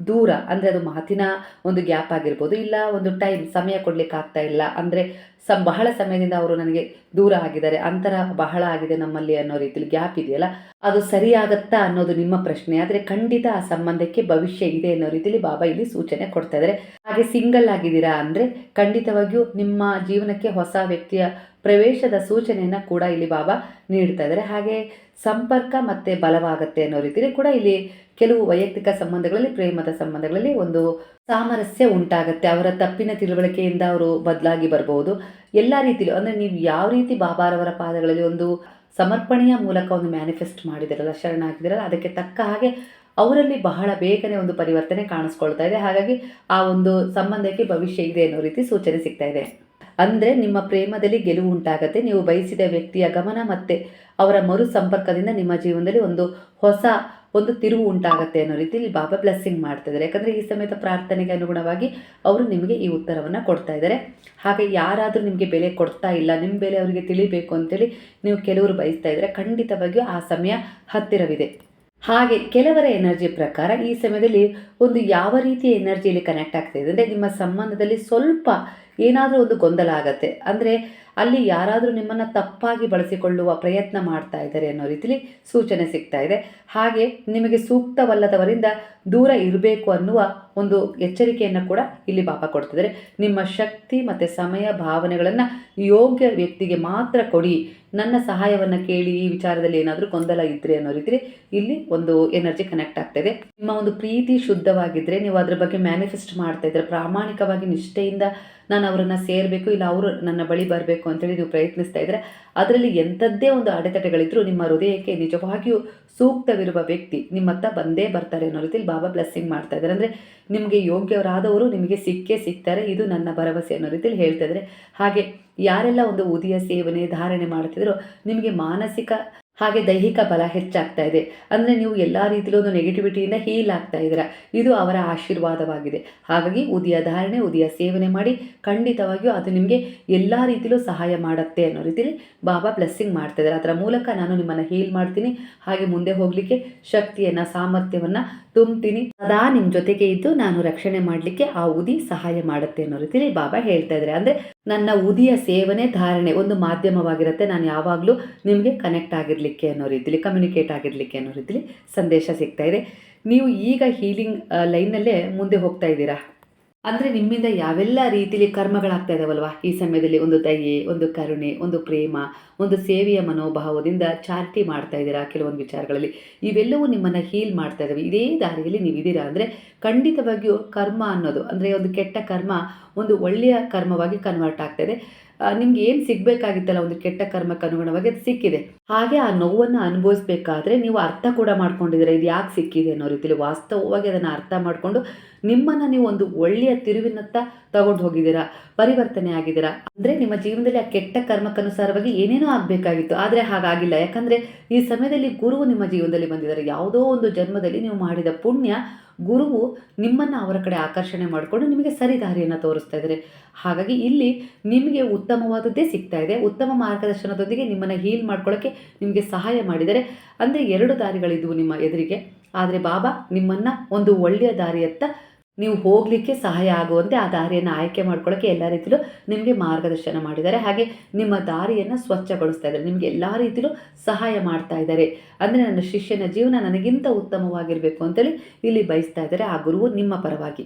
Speaker 1: ದೂರ, ಅಂದರೆ ಅದು ಮಾತಿನ ಒಂದು ಗ್ಯಾಪ್ ಆಗಿರ್ಬೋದು, ಇಲ್ಲ ಒಂದು ಟೈಮ್, ಸಮಯ ಕೊಡ್ಲಿಕ್ಕೆ ಆಗ್ತಾ ಇಲ್ಲ, ಅಂದರೆ ಸ, ಬಹಳ ಸಮಯದಿಂದ ಅವರು ನನಗೆ ದೂರ ಆಗಿದ್ದಾರೆ. ಅಂತರ ಬಹಳ ಆಗಿದೆ ನಮ್ಮಲ್ಲಿ ಅನ್ನೋ ರೀತಿಯಲ್ಲಿ ಗ್ಯಾಪ್ ಇದೆಯಲ್ಲ? ಅದು ಸರಿಯಾಗತ್ತಾ ಅನ್ನೋದು ನಿಮ್ಮ ಪ್ರಶ್ನೆ. ಆದರೆ ಖಂಡಿತ ಆ ಸಂಬಂಧಕ್ಕೆ ಭವಿಷ್ಯ ಇದೆ ಅನ್ನೋ ರೀತಿಯಲ್ಲಿ ಬಾಬಾ ಇಲ್ಲಿ ಸೂಚನೆ ಕೊಡ್ತಾ ಇದ್ದಾರೆ. ಹಾಗೆ ಸಿಂಗಲ್ ಆಗಿದ್ದೀರಾ ಅಂದರೆ ಖಂಡಿತವಾಗಿಯೂ ನಿಮ್ಮ ಜೀವನಕ್ಕೆ ಹೊಸ ವ್ಯಕ್ತಿಯ ಪ್ರವೇಶದ ಸೂಚನೆಯನ್ನು ಕೂಡ ಇಲ್ಲಿ ಬಾಬಾ ನೀಡ್ತಾ ಇದ್ದಾರೆ. ಹಾಗೆ ಸಂಪರ್ಕ ಮತ್ತು ಬಲವಾಗತ್ತೆ ಅನ್ನೋ ರೀತಿಯಲ್ಲಿ ಕೂಡ ಇಲ್ಲಿ ಕೆಲವು ವೈಯಕ್ತಿಕ ಸಂಬಂಧಗಳಲ್ಲಿ, ಪ್ರೇಮದ ಸಂಬಂಧಗಳಲ್ಲಿ ಒಂದು ಸಾಮರಸ್ಯ ಉಂಟಾಗುತ್ತೆ. ಅವರ ತಪ್ಪಿನ ತಿಳುವಳಿಕೆಯಿಂದ ಅವರು ಬದಲಾಗಿ ಬರಬಹುದು ಎಲ್ಲ ರೀತಿಯಲ್ಲೂ ಅಂದರೆ ನೀವು ಯಾವ ರೀತಿ ಬಾಬಾರವರ ಪಾದಗಳಲ್ಲಿ ಒಂದು ಸಮರ್ಪಣೆಯ ಮೂಲಕ ಒಂದು ಮ್ಯಾನಿಫೆಸ್ಟ್ ಮಾಡಿದಿರಲ್ಲ ಶರಣಾಗಿದ್ದೀರಲ್ಲ ಅದಕ್ಕೆ ತಕ್ಕ ಹಾಗೆ ಅವರಲ್ಲಿ ಬಹಳ ಬೇಗನೆ ಒಂದು ಪರಿವರ್ತನೆ ಕಾಣಿಸ್ಕೊಳ್ತಾ ಇದೆ. ಹಾಗಾಗಿ ಆ ಒಂದು ಸಂಬಂಧಕ್ಕೆ ಭವಿಷ್ಯ ಇದೆ ಅನ್ನೋ ರೀತಿ ಸೂಚನೆ ಸಿಗ್ತಾ ಇದೆ. ಅಂದರೆ ನಿಮ್ಮ ಪ್ರೇಮದಲ್ಲಿ ಗೆಲುವು ಉಂಟಾಗತ್ತೆ. ನೀವು ಬಯಸಿದ ವ್ಯಕ್ತಿಯ ಗಮನ ಮತ್ತು ಅವರ ಮರು ಸಂಪರ್ಕದಿಂದ ನಿಮ್ಮ ಜೀವನದಲ್ಲಿ ಒಂದು ಹೊಸ ಒಂದು ತಿರುವು ಉಂಟಾಗುತ್ತೆ ಅನ್ನೋ ರೀತಿಯಲ್ಲಿ ಬಾಬಾ ಬ್ಲೆಸ್ಸಿಂಗ್ ಮಾಡ್ತಾ ಇದ್ದಾರೆ ಯಾಕಂದರೆ ಈ ಸಮೇತ ಪ್ರಾರ್ಥನೆಗೆ ಅನುಗುಣವಾಗಿ ಅವರು ನಿಮಗೆ ಈ ಉತ್ತರವನ್ನು ಕೊಡ್ತಾ ಇದ್ದಾರೆ. ಹಾಗೆ ಯಾರಾದರೂ ನಿಮಗೆ ಬೆಲೆ ಕೊಡ್ತಾ ಇಲ್ಲ ನಿಮ್ಮ ಬೆಲೆ ಅವರಿಗೆ ತಿಳಿಬೇಕು ಅಂತೇಳಿ ನೀವು ಕೆಲವರು ಬಯಸ್ತಾ ಇದ್ದರೆ ಖಂಡಿತವಾಗಿಯೂ ಆ ಸಮಯ ಹತ್ತಿರವಿದೆ. ಹಾಗೆ ಕೆಲವರ ಎನರ್ಜಿ ಪ್ರಕಾರ ಈ ಸಮಯದಲ್ಲಿ ಒಂದು ಯಾವ ರೀತಿಯ ಎನರ್ಜಿಯಲ್ಲಿ ಕನೆಕ್ಟ್ ಆಗ್ತಾ ಇದೆ? ಅಂದರೆ ನಿಮ್ಮ ಸಂಬಂಧದಲ್ಲಿ ಸ್ವಲ್ಪ ಏನಾದರೂ ಒಂದು ಗೊಂದಲ ಆಗತ್ತೆ. ಅಂದರೆ ಅಲ್ಲಿ ಯಾರಾದರೂ ನಿಮ್ಮನ್ನು ತಪ್ಪಾಗಿ ಬಳಸಿಕೊಳ್ಳುವ ಪ್ರಯತ್ನ ಮಾಡ್ತಾ ಇದ್ದಾರೆ ಅನ್ನೋ ರೀತಿಲಿ ಸೂಚನೆ ಸಿಗ್ತಾ ಇದೆ. ಹಾಗೆ ನಿಮಗೆ ಸೂಕ್ತವಲ್ಲದವರಿಂದ ದೂರ ಇರಬೇಕು ಅನ್ನುವ ಒಂದು ಎಚ್ಚರಿಕೆಯನ್ನು ಕೂಡ ಇಲ್ಲಿ ಪಾಪ ಕೊಡ್ತಿದ್ದಾರೆ. ನಿಮ್ಮ ಶಕ್ತಿ ಮತ್ತು ಸಮಯ ಭಾವನೆಗಳನ್ನು ಯೋಗ್ಯ ವ್ಯಕ್ತಿಗೆ ಮಾತ್ರ ಕೊಡಿ. ನನ್ನ ಸಹಾಯವನ್ನು ಕೇಳಿ ಈ ವಿಚಾರದಲ್ಲಿ ಏನಾದರೂ ಗೊಂದಲ ಇದ್ದರೆ ಅನ್ನೋ ರೀತಿಲಿ ಇಲ್ಲಿ ಒಂದು ಎನರ್ಜಿ ಕನೆಕ್ಟ್ ಆಗ್ತಾಯಿದೆ ನಿಮ್ಮ ಒಂದು ಪ್ರೀತಿ ಶುದ್ಧವಾಗಿದ್ದರೆ ನೀವು ಅದರ ಬಗ್ಗೆ ಮ್ಯಾನಿಫೆಸ್ಟ್ ಮಾಡ್ತಾ ಇದ್ದರೆ ಪ್ರಾಮಾಣಿಕವಾಗಿ ನಿಷ್ಠೆಯಿಂದ ನಾನು ಅವರನ್ನು ಸೇರಬೇಕು ಇಲ್ಲ ಅವರು ನನ್ನ ಬಳಿ ಬರಬೇಕು ಅಂತೇಳಿ ನೀವು ಪ್ರಯತ್ನಿಸ್ತಾ ಇದ್ದರೆ ಅದರಲ್ಲಿ ಎಂಥದ್ದೇ ಒಂದು ಅಡೆತಡೆಗಳಿದ್ರೂ ನಿಮ್ಮ ಹೃದಯಕ್ಕೆ ನಿಜವಾಗಿಯೂ ಸೂಕ್ತವಿರುವ ವ್ಯಕ್ತಿ ನಿಮ್ಮತ್ತ ಬಂದೇ ಬರ್ತಾರೆ ಅನ್ನೋ ರೀತಿಯಲ್ಲಿ ಬಾಬಾ ಬ್ಲೆಸ್ಸಿಂಗ್ ಮಾಡ್ತಾ ಇದ್ದಾರೆ. ಅಂದರೆ ನಿಮಗೆ ಯೋಗ್ಯರಾದವರು ನಿಮಗೆ ಸಿಕ್ಕೇ ಸಿಗ್ತಾರೆ, ಇದು ನನ್ನ ಭರವಸೆ ಅನ್ನೋ ರೀತಿಯಲ್ಲಿ ಹೇಳ್ತಾ ಇದ್ದಾರೆ. ಹಾಗೆ ಯಾರೆಲ್ಲ ಒಂದು ಉದಿಯ ಸೇವನೆ, ಧಾರಣೆ ಮಾಡ್ತಿದ್ರು ನಿಮಗೆ ಮಾನಸಿಕ ಹಾಗೆ ದೈಹಿಕ ಬಲ ಹೆಚ್ಚಾಗ್ತಾ ಇದೆ. ಅಂದರೆ ನೀವು ಎಲ್ಲ ರೀತಿಯಲ್ಲೂ ಒಂದು ನೆಗೆಟಿವಿಟಿಯಿಂದ ಹೀಲ್ ಆಗ್ತಾ ಇದ್ದೀರಾ. ಇದು ಅವರ ಆಶೀರ್ವಾದವಾಗಿದೆ. ಹಾಗಾಗಿ ಉದಿಯ ಧಾರಣೆ, ಉದಿಯ ಸೇವನೆ ಮಾಡಿ ಖಂಡಿತವಾಗಿಯೂ ಅದು ನಿಮಗೆ ಎಲ್ಲ ರೀತಿಯಲ್ಲೂ ಸಹಾಯ ಮಾಡುತ್ತೆ ಅನ್ನೋ ರೀತಿಯಲ್ಲಿ ಬಾಬಾ ಬ್ಲೆಸ್ಸಿಂಗ್ ಮಾಡ್ತಾ ಇದ್ದಾರೆ. ಅದರ ಮೂಲಕ ನಾನು ನಿಮ್ಮನ್ನು ಹೀಲ್ ಮಾಡ್ತೀನಿ. ಹಾಗೆ ಮುಂದೆ ಹೋಗಲಿಕ್ಕೆ ಶಕ್ತಿಯನ್ನು, ಸಾಮರ್ಥ್ಯವನ್ನು ತುಂಬ್ತೀನಿ. ಸದಾ ನಿಮ್ಮ ಜೊತೆಗೆ ಇದ್ದು ನಾನು ರಕ್ಷಣೆ ಮಾಡಲಿಕ್ಕೆ ಆ ಉದಿ ಸಹಾಯ ಮಾಡುತ್ತೆ ಅನ್ನೋ ರೀತಿಯಲ್ಲಿ ಬಾಬಾ ಹೇಳ್ತಾ ಇದ್ದಾರೆ. ಅಂದರೆ ನನ್ನ ಉದಿಯ ಸೇವನೆ ಧಾರಣೆ ಒಂದು ಮಾಧ್ಯಮವಾಗಿರುತ್ತೆ. ನಾನು ಯಾವಾಗಲೂ ನಿಮಗೆ ಕನೆಕ್ಟ್ ಆಗಿರಲಿಕ್ಕೆ ಅನ್ನೋ ರೀತಿಲಿ ಕಮ್ಯುನಿಕೇಟ್ ಆಗಿರಲಿಕ್ಕೆ ಅನ್ನೋ ರೀತಿಲಿ ಸಂದೇಶ ಸಿಗ್ತಾ ಇದೆ. ನೀವು ಈಗ ಹೀಲಿಂಗ್ ಲೈನಲ್ಲೇ ಮುಂದೆ ಹೋಗ್ತಾ ಇದ್ದೀರಾ? ಅಂದರೆ ನಿಮ್ಮಿಂದ ಯಾವೆಲ್ಲ ರೀತಿಲಿ ಕರ್ಮಗಳಾಗ್ತಾ ಇದಾವಲ್ವಾ? ಈ ಸಮಯದಲ್ಲಿ ಒಂದು ದಯೆ, ಒಂದು ಕರುಣೆ, ಒಂದು ಪ್ರೇಮ, ಒಂದು ಸೇವೆಯ ಮನೋಭಾವದಿಂದ ಚಾರಿಟಿ ಮಾಡ್ತಾ ಇದ್ದೀರಾ ಕೆಲವೊಂದು ವಿಚಾರಗಳಲ್ಲಿ? ಇವೆಲ್ಲವೂ ನಿಮ್ಮನ್ನು ಹೀಲ್ ಮಾಡ್ತಾ ಇದ್ದಾವೆ ಇದೇ ದಾರಿಯಲ್ಲಿ ನೀವಿದ್ದೀರಾ ಅಂದರೆ ಖಂಡಿತವಾಗಿಯೂ ಕರ್ಮ ಅನ್ನೋದು, ಅಂದರೆ ಒಂದು ಕೆಟ್ಟ ಕರ್ಮ, ಒಂದು ಒಳ್ಳೆಯ ಕರ್ಮವಾಗಿ ಕನ್ವರ್ಟ್ ಆಗ್ತಾ ಇದೆ. ನಿಮ್ಗೆ ಏನು ಸಿಗಬೇಕಾಗಿತ್ತಲ್ಲ ಒಂದು ಕೆಟ್ಟ ಕರ್ಮಕ್ಕೆ ಅನುಗುಣವಾಗಿ ಅದು ಸಿಕ್ಕಿದೆ. ಹಾಗೆ ಆ ನೋವನ್ನು ಅನುಭವಿಸ್ಬೇಕಾದ್ರೆ ನೀವು ಅರ್ಥ ಕೂಡ ಮಾಡ್ಕೊಂಡಿದ್ರೆ ಇದು ಯಾಕೆ ಸಿಕ್ಕಿದೆ ಅನ್ನೋ ರೀತಿಯಲ್ಲಿ ವಾಸ್ತವವಾಗಿ ಅದನ್ನು ಅರ್ಥ ಮಾಡಿಕೊಂಡು ನಿಮ್ಮನ್ನು ನೀವು ಒಂದು ಒಳ್ಳೆಯ ತಿರುವಿನತ್ತ ತಗೊಂಡು ಹೋಗಿದ್ದೀರಾ, ಪರಿವರ್ತನೆ ಆಗಿದ್ದೀರಾ. ಅಂದರೆ ನಿಮ್ಮ ಜೀವನದಲ್ಲಿ ಆ ಕೆಟ್ಟ ಕರ್ಮಕ್ಕನುಸಾರವಾಗಿ ಏನೇನೋ ಆಗಬೇಕಾಗಿತ್ತು, ಆದರೆ ಹಾಗಾಗಿಲ್ಲ. ಯಾಕಂದರೆ ಈ ಸಮಯದಲ್ಲಿ ಗುರುವು ನಿಮ್ಮ ಜೀವನದಲ್ಲಿ ಬಂದಿದ್ದಾರೆ. ಯಾವುದೋ ಒಂದು ಜನ್ಮದಲ್ಲಿ ನೀವು ಮಾಡಿದ ಪುಣ್ಯ ಗುರುವು ನಿಮ್ಮನ್ನು ಅವರ ಕಡೆ ಆಕರ್ಷಣೆ ಮಾಡಿಕೊಂಡು ನಿಮಗೆ ಸರಿ ದಾರಿಯನ್ನು ತೋರಿಸ್ತಾ ಇದ್ದಾರೆ ಹಾಗಾಗಿ ಇಲ್ಲಿ ನಿಮಗೆ ಉತ್ತಮವಾದದ್ದೇ ಸಿಗ್ತಾ ಇದೆ. ಉತ್ತಮ ಮಾರ್ಗದರ್ಶನದೊಂದಿಗೆ ನಿಮ್ಮನ್ನು ಹೀಲ್ ಮಾಡ್ಕೊಳ್ಳೋಕ್ಕೆ ನಿಮಗೆ ಸಹಾಯ ಮಾಡಿದರೆ ಅಂದರೆ ಎರಡು ದಾರಿಗಳಿದ್ವು ನಿಮ್ಮ ಎದುರಿಗೆ. ಆದರೆ ಬಾಬಾ, ನಿಮ್ಮನ್ನು ಒಂದು ಒಳ್ಳೆಯ ದಾರಿಯತ್ತ ನೀವು ಹೋಗಲಿಕ್ಕೆ ಸಹಾಯ ಆಗುವಂತೆ ಆ ದಾರಿಯನ್ನು ಆಯ್ಕೆ ಮಾಡ್ಕೊಳ್ಳೋಕ್ಕೆ ಎಲ್ಲ ರೀತಿಯಲ್ಲೂ ನಿಮಗೆ ಮಾರ್ಗದರ್ಶನ ಮಾಡಿದ್ದಾರೆ. ಹಾಗೆ ನಿಮ್ಮ ದಾರಿಯನ್ನು ಸ್ವಚ್ಛಗೊಳಿಸ್ತಾ ಇದ್ದಾರೆ. ನಿಮಗೆ ಎಲ್ಲ ರೀತಿಯಲ್ಲೂ ಸಹಾಯ ಮಾಡ್ತಾ ಇದ್ದಾರೆ. ಅಂದರೆ ನನ್ನ ಶಿಷ್ಯನ ಜೀವನ ನನಗಿಂತ ಉತ್ತಮವಾಗಿರಬೇಕು ಅಂತೇಳಿ ಇಲ್ಲಿ ಬಯಸ್ತಾ ಇದ್ದಾರೆ ಆ ಗುರುವು ನಿಮ್ಮ ಪರವಾಗಿ.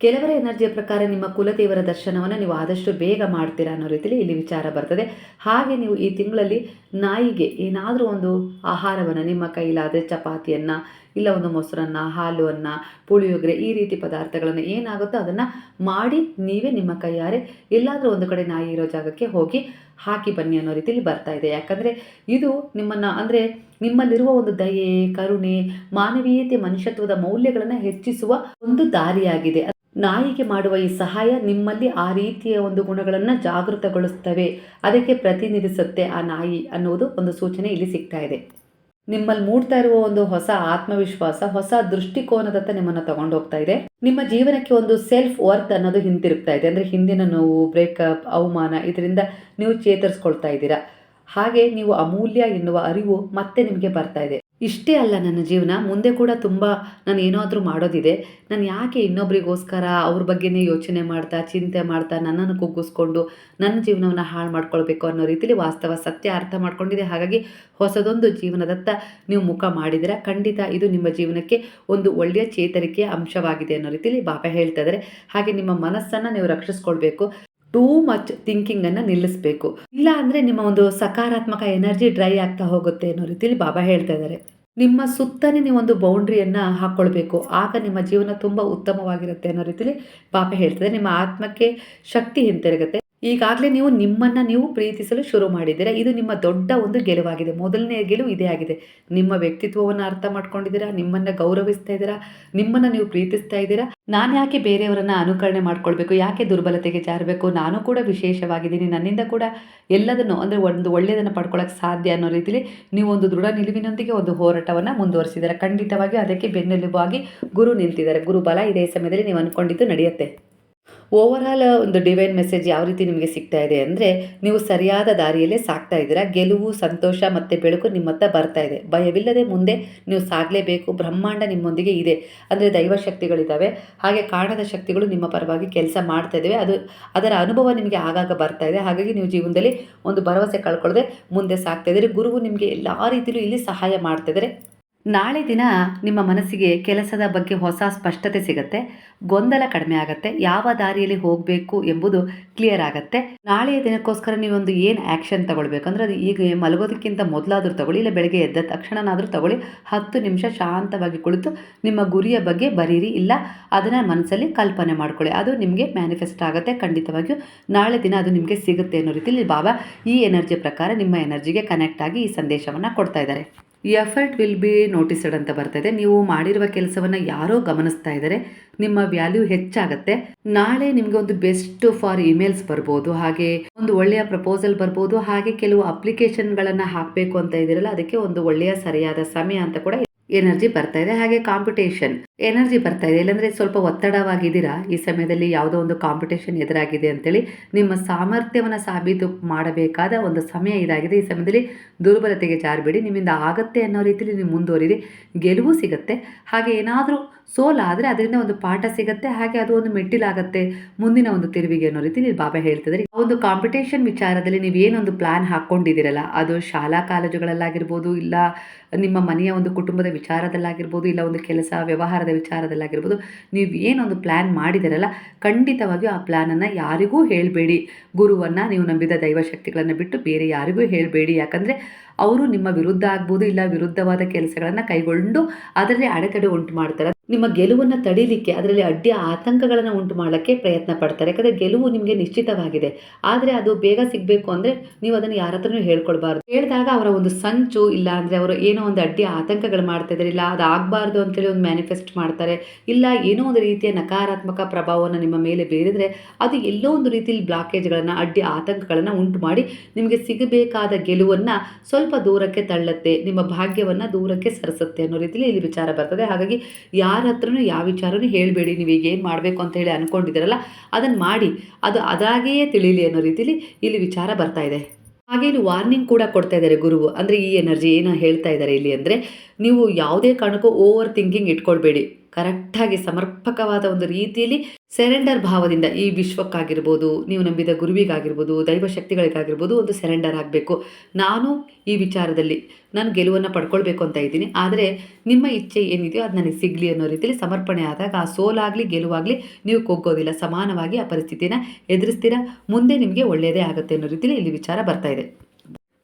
Speaker 1: ಕೆಲವರ ಎನರ್ಜಿಯ ಪ್ರಕಾರ ನಿಮ್ಮ ಕುಲದೇವರ ದರ್ಶನವನ್ನು ನೀವು ಆದಷ್ಟು ಬೇಗ ಮಾಡ್ತೀರಾ ಅನ್ನೋ ರೀತಿಯಲ್ಲಿ ಇಲ್ಲಿ ವಿಚಾರ ಬರ್ತದೆ. ಹಾಗೆ ನೀವು ಈ ತಿಂಗಳಲ್ಲಿ ನಾಯಿಗೆ ಏನಾದರೂ ಒಂದು ಆಹಾರವನ್ನು ನಿಮ್ಮ ಕೈಲಾದರೆ ಚಪಾತಿಯನ್ನು ಇಲ್ಲ ಒಂದು ಮೊಸರನ್ನ ಹಾಲು ಅನ್ನ ಪುಳಿಯೋಗರೆ ಈ ರೀತಿ ಪದಾರ್ಥಗಳನ್ನು ಏನಾಗುತ್ತೋ ಅದನ್ನು ಮಾಡಿ ನೀವೇ ನಿಮ್ಮ ಕೈಯಾರೆ ಎಲ್ಲಾದರೂ ಒಂದು ಕಡೆ ನಾಯಿ ಇರೋ ಜಾಗಕ್ಕೆ ಹೋಗಿ ಹಾಕಿ ಬನ್ನಿ ಅನ್ನೋ ರೀತಿಯಲ್ಲಿ ಬರ್ತಾ ಇದೆ. ಯಾಕಂದರೆ ಇದು ನಿಮ್ಮನ್ನು, ಅಂದರೆ ನಿಮ್ಮಲ್ಲಿರುವ ಒಂದು ದಯೆ, ಕರುಣೆ, ಮಾನವೀಯತೆ, ಮನುಷ್ಯತ್ವದ ಮೌಲ್ಯಗಳನ್ನು ಹೆಚ್ಚಿಸುವ ಒಂದು ದಾರಿಯಾಗಿದೆ. ನಾಯಿಗೆ ಮಾಡುವ ಈ ಸಹಾಯ ನಿಮ್ಮಲ್ಲಿ ಆ ರೀತಿಯ ಒಂದು ಗುಣಗಳನ್ನು ಜಾಗೃತಗೊಳಿಸ್ತವೆ. ಅದಕ್ಕೆ ಪ್ರತಿನಿಧಿಸುತ್ತೆ ಆ ನಾಯಿ ಅನ್ನುವುದು ಒಂದು ಸೂಚನೆ ಇಲ್ಲಿ ಸಿಗ್ತಾ ಇದೆ. ನಿಮ್ಮಲ್ಲಿ ಮೂಡ್ತಾ ಇರುವ ಒಂದು ಹೊಸ ಆತ್ಮವಿಶ್ವಾಸ, ಹೊಸ ದೃಷ್ಟಿಕೋನದತ್ತ ನಿಮ್ಮನ್ನು ತಗೊಂಡು ಹೋಗ್ತಾ ಇದೆ. ನಿಮ್ಮ ಜೀವನಕ್ಕೆ ಒಂದು ಸೆಲ್ಫ್ ವರ್ತ್ ಅನ್ನೋದು ಹಿಂತಿರುಗ್ತಾ ಇದೆ. ಅಂದರೆ ಹಿಂದಿನ ನೋವು ಬ್ರೇಕಪ್ ಅವಮಾನ, ಇದರಿಂದ ನೀವು ಚೇತರಿಸ್ಕೊಳ್ತಾ ಇದ್ದೀರಾ. ಹಾಗೆ ನೀವು ಅಮೂಲ್ಯ ಎನ್ನುವ ಅರಿವು ಮತ್ತೆ ನಿಮಗೆ ಬರ್ತಾ ಇದೆ. ಇಷ್ಟೇ ಅಲ್ಲ ನನ್ನ ಜೀವನ. ಮುಂದೆ ಕೂಡ ತುಂಬ ನಾನು ಏನಾದರೂ ಮಾಡೋದಿದೆ. ನಾನು ಯಾಕೆ ಇನ್ನೊಬ್ರಿಗೋಸ್ಕರ ಅವ್ರ ಬಗ್ಗೆನೇ ಯೋಚನೆ ಮಾಡ್ತಾ, ಚಿಂತೆ ಮಾಡ್ತಾ, ನನ್ನನ್ನು ಕುಗ್ಗಿಸ್ಕೊಂಡು ನನ್ನ ಜೀವನವನ್ನು ಹಾಳು ಮಾಡ್ಕೊಳ್ಬೇಕು ಅನ್ನೋ ರೀತಿಲಿ ವಾಸ್ತವ ಸತ್ಯ ಅರ್ಥ ಮಾಡ್ಕೊಂಡಿದೆ. ಹಾಗಾಗಿ ಹೊಸದೊಂದು ಜೀವನದತ್ತ ನೀವು ಮುಖ ಮಾಡಿದರೆ ಖಂಡಿತ ಇದು ನಿಮ್ಮ ಜೀವನಕ್ಕೆ ಒಂದು ಒಳ್ಳೆಯ ಚೇತರಿಕೆಯ ಅಂಶವಾಗಿದೆ ಅನ್ನೋ ರೀತಿಲಿ ಬಾಬಾ ಹೇಳ್ತಾ ಇದ್ದಾರೆ. ಹಾಗೆ ನಿಮ್ಮ ಮನಸ್ಸನ್ನು ನೀವು ರಕ್ಷಿಸ್ಕೊಳ್ಬೇಕು. ಟೂ ಮಚ್ ಥಿಂಕಿಂಗನ್ನು ನಿಲ್ಲಿಸಬೇಕು. ಇಲ್ಲ ಅಂದರೆ ನಿಮ್ಮ ಒಂದು ಸಕಾರಾತ್ಮಕ ಎನರ್ಜಿ ಡ್ರೈ ಆಗ್ತಾ ಹೋಗುತ್ತೆ ಅನ್ನೋ ರೀತಿಯಲ್ಲಿ ಬಾಬಾ ಹೇಳ್ತಾ ಇದ್ದಾರೆ. ನಿಮ್ಮ ಸುತ್ತನೇ ನೀವು ಒಂದು ಬೌಂಡ್ರಿಯನ್ನು ಹಾಕ್ಕೊಳ್ಬೇಕು ಆಗ ನಿಮ್ಮ ಜೀವನ ತುಂಬ ಉತ್ತಮವಾಗಿರುತ್ತೆ ಅನ್ನೋ ರೀತಿಯಲ್ಲಿ ಬಾಬಾ ಹೇಳ್ತಾರೆ ನಿಮ್ಮ ಆತ್ಮಕ್ಕೆ ಶಕ್ತಿ ಹಿಂತಿರುಗುತ್ತೆ. ಈಗಾಗಲೇ ನೀವು ನಿಮ್ಮನ್ನು ನೀವು ಪ್ರೀತಿಸಲು ಶುರು ಮಾಡಿದ್ದೀರಾ? ಇದು ನಿಮ್ಮ ದೊಡ್ಡ ಒಂದು ಗೆಲುವಾಗಿದೆ. ಮೊದಲನೇ ಗೆಲುವು ಇದೇ ಆಗಿದೆ. ನಿಮ್ಮ ವ್ಯಕ್ತಿತ್ವವನ್ನು ಅರ್ಥ ಮಾಡ್ಕೊಂಡಿದ್ದೀರಾ? ನಿಮ್ಮನ್ನು ಗೌರವಿಸ್ತಾ ಇದ್ದೀರಾ? ನಿಮ್ಮನ್ನು ನೀವು ಪ್ರೀತಿಸ್ತಾ ಇದ್ದೀರಾ? ನಾನು ಯಾಕೆ ಬೇರೆಯವರನ್ನು ಅನುಕರಣೆ ಮಾಡ್ಕೊಳ್ಬೇಕು? ಯಾಕೆ ದುರ್ಬಲತೆಗೆ ಜಾರಬೇಕು? ನಾನು ಕೂಡ ವಿಶೇಷವಾಗಿದ್ದೀನಿ. ನನ್ನಿಂದ ಕೂಡ ಎಲ್ಲದನ್ನು ಅಂದರೆ ಒಂದು ಒಳ್ಳೆಯದನ್ನು ಪಡ್ಕೊಳ್ಳೋಕೆ ಸಾಧ್ಯ ಅನ್ನೋ ರೀತಿಲಿ ನೀವು ಒಂದು ದೃಢ ನಿಲುವಿನೊಂದಿಗೆ ಒಂದು ಹೋರಾಟವನ್ನು ಮುಂದುವರಿಸಿದ್ದಾರೆ. ಖಂಡಿತವಾಗಿ ಅದಕ್ಕೆ ಬೆನ್ನೆಲುಬಾಗಿ ಗುರು ನಿಂತಿದ್ದಾರೆ. ಗುರು ಬಲ ಇದೇ ಸಮಯದಲ್ಲಿ ನೀವು ಅಂದ್ಕೊಂಡಿದ್ದು ನಡೆಯುತ್ತೆ. ಓವರಾಲ್ ಒಂದು ಡಿವೈನ್ ಮೆಸೇಜ್ ಯಾವ ರೀತಿ ನಿಮಗೆ ಸಿಗ್ತಾ ಇದೆ ಅಂದರೆ ನೀವು ಸರಿಯಾದ ದಾರಿಯಲ್ಲೇ ಸಾಕ್ತಾ ಇದ್ದೀರಾ, ಗೆಲುವು, ಸಂತೋಷ ಮತ್ತು ಬೆಳಕು ನಿಮ್ಮ ಹತ್ರ ಬರ್ತಾ ಇದೆ. ಭಯವಿಲ್ಲದೆ ಮುಂದೆ ನೀವು ಸಾಗಲೇಬೇಕು, ಬ್ರಹ್ಮಾಂಡ ನಿಮ್ಮೊಂದಿಗೆ ಇದೆ. ಅಂದರೆ ದೈವ ಶಕ್ತಿಗಳಿದ್ದಾವೆ ಹಾಗೆ ಕಾಣದ ಶಕ್ತಿಗಳು ನಿಮ್ಮ ಪರವಾಗಿ ಕೆಲಸ ಮಾಡ್ತಾ ಇದ್ದಾವೆ ಅದು ಅದರ ಅನುಭವ ನಿಮಗೆ ಆಗಾಗ ಬರ್ತಾ ಇದೆ. ಹಾಗಾಗಿ ನೀವು ಜೀವನದಲ್ಲಿ ಒಂದು ಭರವಸೆ ಕಳ್ಕೊಳ್ಳದೆ ಮುಂದೆ ಸಾಗ್ತಾ ಇದ್ದೀರಿ. ಗುರುವು ನಿಮಗೆ ಎಲ್ಲ ರೀತಿಯಲ್ಲೂ ಇಲ್ಲಿ ಸಹಾಯ ಮಾಡ್ತಾ ಇದ್ದಾರೆ. ನಾಳೆ ದಿನ ನಿಮ್ಮ ಮನಸ್ಸಿಗೆ ಕೆಲಸದ ಬಗ್ಗೆ ಹೊಸ ಸ್ಪಷ್ಟತೆ ಸಿಗುತ್ತೆ, ಗೊಂದಲ ಕಡಿಮೆ ಆಗುತ್ತೆ, ಯಾವ ದಾರಿಯಲ್ಲಿ ಹೋಗಬೇಕು ಎಂಬುದು ಕ್ಲಿಯರ್ ಆಗುತ್ತೆ. ನಾಳೆಯ ದಿನಕ್ಕೋಸ್ಕರ ನೀವೊಂದು ಏನು ಆ್ಯಕ್ಷನ್ ತಗೊಳ್ಬೇಕು? ಅಂದರೆ ಅದು ಈಗ ಮಲಗೋದಕ್ಕಿಂತ ಮೊದಲಾದರೂ ತಗೊಳ್ಳಿ, ಇಲ್ಲ ಬೆಳಗ್ಗೆ ಎದ್ದ ತಕ್ಷಣನಾದರೂ ತಗೊಳ್ಳಿ, ಹತ್ತು ನಿಮಿಷ ಶಾಂತವಾಗಿ ಕುಳಿತು ನಿಮ್ಮ ಗುರಿಯ ಬಗ್ಗೆ ಬರೀರಿ, ಇಲ್ಲ ಅದನ್ನು ಮನಸ್ಸಲ್ಲಿ ಕಲ್ಪನೆ ಮಾಡ್ಕೊಳ್ಳಿ. ಅದು ನಿಮಗೆ ಮ್ಯಾನಿಫೆಸ್ಟ್ ಆಗುತ್ತೆ, ಖಂಡಿತವಾಗಿಯೂ ನಾಳೆ ದಿನ ಅದು ನಿಮಗೆ ಸಿಗುತ್ತೆ ಅನ್ನೋ ರೀತಿಯಲ್ಲಿ ಬಾಬಾ ಈ ಎನರ್ಜಿ ಪ್ರಕಾರ ನಿಮ್ಮ ಎನರ್ಜಿಗೆ ಕನೆಕ್ಟ್ ಆಗಿ ಈ ಸಂದೇಶವನ್ನು ಕೊಡ್ತಾ ಇದ್ದಾರೆ. ಎಫರ್ಟ್ ವಿಲ್ ಬಿ ನೋಟಿಸ್ಡ್ ಅಂತ ಬರ್ತದೆ. ನೀವು ಮಾಡಿರುವ ಕೆಲಸವನ್ನು ಯಾರೋ ಗಮನಿಸ್ತಾ ಇದ್ದಾರೆ. ನಿಮ್ಮ ವ್ಯಾಲ್ಯೂ ಹೆಚ್ಚಾಗತ್ತೆ. ನಾಳೆ ನಿಮಗೆ ಒಂದು ಬೆಸ್ಟ್ ಫಾರ್ ಇಮೇಲ್ಸ್ ಬರ್ಬೋದು, ಹಾಗೆ ಒಂದು ಒಳ್ಳೆಯ ಪ್ರಪೋಸಲ್ ಬರ್ಬೋದು, ಹಾಗೆ ಕೆಲವು ಅಪ್ಲಿಕೇಶನ್ಗಳನ್ನು ಹಾಕಬೇಕು ಅಂತ ಇದ್ದೀರಲ್ಲ, ಅದಕ್ಕೆ ಒಂದು ಒಳ್ಳೆಯ ಸರಿಯಾದ ಸಮಯ ಅಂತ ಕೂಡ ಎನರ್ಜಿ ಬರ್ತಾ ಇದೆ. ಹಾಗೆ ಕಾಂಪಿಟೇಷನ್. ಎನರ್ಜಿ ಬರ್ತಾ ಇದೆ. ಇಲ್ಲಾಂದರೆ ಸ್ವಲ್ಪ ಒತ್ತಡವಾಗಿದ್ದೀರಾ? ಈ ಸಮಯದಲ್ಲಿ ಯಾವುದೋ ಒಂದು ಕಾಂಪಿಟೇಷನ್ ಎದುರಾಗಿದೆ ಅಂತೇಳಿ ನಿಮ್ಮ ಸಾಮರ್ಥ್ಯವನ್ನು ಸಾಬೀತು ಮಾಡಬೇಕಾದ ಒಂದು ಸಮಯ ಇದಾಗಿದೆ. ಈ ಸಮಯದಲ್ಲಿ ದುರ್ಬಲತೆಗೆ ಜಾರಬೇಡಿ. ನಿಮ್ಮಿಂದ ಆಗತ್ತೆ ಅನ್ನೋ ರೀತಿಯಲ್ಲಿ ನೀವು ಮುಂದುವರಿರಿ. ಗೆಲುವು ಸಿಗುತ್ತೆ. ಹಾಗೆ ಏನಾದರೂ ಸೋಲಾದರೆ ಅದರಿಂದ ಒಂದು ಪಾಠ ಸಿಗುತ್ತೆ. ಹಾಗೆ ಅದು ಒಂದು ಮೆಟ್ಟಿಲಾಗತ್ತೆ ಮುಂದಿನ ಒಂದು ತಿರುವಿಗೆ ಅನ್ನೋ ರೀತಿಯಲ್ಲಿ ಬಾಬಾ ಹೇಳ್ತಿದ್ದಾರೆ. ಒಂದು ಕಾಂಪಿಟೇಷನ್ ವಿಚಾರದಲ್ಲಿ ನೀವು ಏನೊಂದು ಪ್ಲಾನ್ ಹಾಕ್ಕೊಂಡಿದ್ದೀರಲ್ಲ ಅದು ಶಾಲಾ ಕಾಲೇಜುಗಳಲ್ಲಾಗಿರ್ಬೋದು, ಇಲ್ಲ ನಿಮ್ಮ ಮನೆಯ ಒಂದು ಕುಟುಂಬದ ವಿಚಾರದಲ್ಲಾಗಿರ್ಬೋದು, ಇಲ್ಲ ಒಂದು ಕೆಲಸ, ವ್ಯವಹಾರದ ವಿಚಾರದಲ್ಲಾಗಿರ್ಬೋದು ನೀವು ಏನೊಂದು ಪ್ಲ್ಯಾನ್ ಮಾಡಿದಿರಲ್ಲ ಖಂಡಿತವಾಗಿಯೂ ಆ ಪ್ಲ್ಯಾನನ್ನು ಯಾರಿಗೂ ಹೇಳಬೇಡಿ. ಗುರುವನ್ನು ನೀವು ನಂಬಿದ ದೈವಶಕ್ತಿಗಳನ್ನು ಬಿಟ್ಟು ಬೇರೆ ಯಾರಿಗೂ ಹೇಳಬೇಡಿ. ಯಾಕಂದರೆ ಅವರು ನಿಮ್ಮ ವಿರುದ್ಧ ಆಗ್ಬೋದು ಇಲ್ಲ ವಿರುದ್ಧವಾದ ಕೆಲಸಗಳನ್ನು ಕೈಗೊಂಡು ಅದರಲ್ಲಿ ಅಡೆತಡೆ ಉಂಟು ಮಾಡ್ತಾರೆ. ನಿಮ್ಮ ಗೆಲುವನ್ನು ತಡೀಲಿಕ್ಕೆ ಅದರಲ್ಲಿ ಅಡ್ಡಿ ಆತಂಕಗಳನ್ನು ಉಂಟು ಮಾಡೋಕ್ಕೆ ಪ್ರಯತ್ನ ಪಡ್ತಾರೆ. ಯಾಕಂದರೆ ಗೆಲುವು ನಿಮಗೆ ನಿಶ್ಚಿತವಾಗಿದೆ. ಆದರೆ ಅದು ಬೇಗ ಸಿಗಬೇಕು ಅಂದರೆ ನೀವು ಅದನ್ನು ಯಾರ ಹತ್ರನೂ ಹೇಳ್ಕೊಳ್ಬಾರ್ದು. ಹೇಳಿದಾಗ ಅವರ ಒಂದು ಸಂಚು ಇಲ್ಲ ಅಂದರೆ ಅವರು ಏನೋ ಒಂದು ಅಡ್ಡಿ ಆತಂಕಗಳು ಮಾಡ್ತಾ ಇದ್ದಾರೆ. ಇಲ್ಲ ಅದು ಆಗಬಾರ್ದು ಅಂತೇಳಿ ಒಂದು ಮ್ಯಾನಿಫೆಸ್ಟ್ ಮಾಡ್ತಾರೆ. ಇಲ್ಲ ಏನೋ ಒಂದು ರೀತಿಯ ನಕಾರಾತ್ಮಕ ಪ್ರಭಾವವನ್ನು ನಿಮ್ಮ ಮೇಲೆ ಬೀರಿದರೆ ಅದು ಎಲ್ಲೋ ಒಂದು ರೀತಿಯಲ್ಲಿ ಬ್ಲಾಕೇಜ್ಗಳನ್ನು ಅಡ್ಡಿ ಆತಂಕಗಳನ್ನು ಉಂಟು ಮಾಡಿ ನಿಮಗೆ ಸಿಗಬೇಕಾದ ಗೆಲುವನ್ನು ಸ್ವಲ್ಪ ದೂರಕ್ಕೆ ತಳ್ಳುತ್ತೆ, ನಿಮ್ಮ ಭಾಗ್ಯವನ್ನು ದೂರಕ್ಕೆ ಸರಿಸುತ್ತೆ ಅನ್ನೋ ರೀತಿಯಲ್ಲಿ ಇಲ್ಲಿ ವಿಚಾರ ಬರ್ತದೆ. ಹಾಗಾಗಿ ಯಾರ ಹತ್ರನೂ ಯಾವ ವಿಚಾರನೂ ಹೇಳಬೇಡಿ, ನೀವು ಈಗ ಏನು ಮಾಡಬೇಕು ಅಂತ ಹೇಳಿ ಅಂದ್ಕೊಂಡಿದ್ದೀರಲ್ಲ ಅದನ್ನು ಮಾಡಿ, ಅದು ಅದಾಗಿಯೇ ತಿಳಿಲಿ ಅನ್ನೋ ರೀತಿಯಲ್ಲಿ ಇಲ್ಲಿ ವಿಚಾರ ಬರ್ತಾ ಇದೆ. ಹಾಗೆ ಇಲ್ಲಿ ವಾರ್ನಿಂಗ್ ಕೂಡ ಕೊಡ್ತಾ ಇದ್ದಾರೆ ಗುರುವು. ಅಂದರೆ ಈ ಎನರ್ಜಿ ಏನೋ ಹೇಳ್ತಾ ಇದ್ದಾರೆ ಇಲ್ಲಿ ಅಂದರೆ, ನೀವು ಯಾವುದೇ ಕಾರಣಕ್ಕೂ ಓವರ್ ಥಿಂಕಿಂಗ್ ಇಟ್ಕೊಳ್ಬೇಡಿ. ಕರೆಕ್ಟಾಗಿ ಸಮರ್ಪಕವಾದ ಒಂದು ರೀತಿಯಲ್ಲಿ ಸೆರೆಂಡರ್ ಭಾವದಿಂದ ಈ ವಿಶ್ವಕ್ಕಾಗಿರ್ಬೋದು, ನೀವು ನಂಬಿದ ಗುರುವಿಗಾಗಿರ್ಬೋದು, ದೈವ ಶಕ್ತಿಗಳಿಗಾಗಿರ್ಬೋದು ಒಂದು ಸೆರೆಂಡರ್ ಆಗಬೇಕು. ನಾನು ಈ ವಿಚಾರದಲ್ಲಿ ನಾನು ಗೆಲುವನ್ನು ಪಡ್ಕೊಳ್ಬೇಕು ಅಂತ ಇದ್ದೀನಿ. ಆದರೆ ನಿಮ್ಮ ಇಚ್ಛೆ ಏನಿದೆಯೋ ಅದು ನನಗೆ ಸಿಗಲಿ ಅನ್ನೋ ರೀತಿಯಲ್ಲಿ ಸಮರ್ಪಣೆ ಆದಾಗ ಆ ಸೋಲಾಗಲಿ, ಗೆಲುವಾಗಲಿ ನೀವು ಕೊಗ್ಗೋದಿಲ್ಲ ಸಮಾನವಾಗಿ ಆ ಪರಿಸ್ಥಿತಿನ ಎದುರಿಸ್ತೀರಾ? ಮುಂದೆ ನಿಮಗೆ ಒಳ್ಳೆಯದೇ ಆಗುತ್ತೆ ಅನ್ನೋ ರೀತಿಯಲ್ಲಿ ಇಲ್ಲಿ ವಿಚಾರ ಬರ್ತಾ ಇದೆ.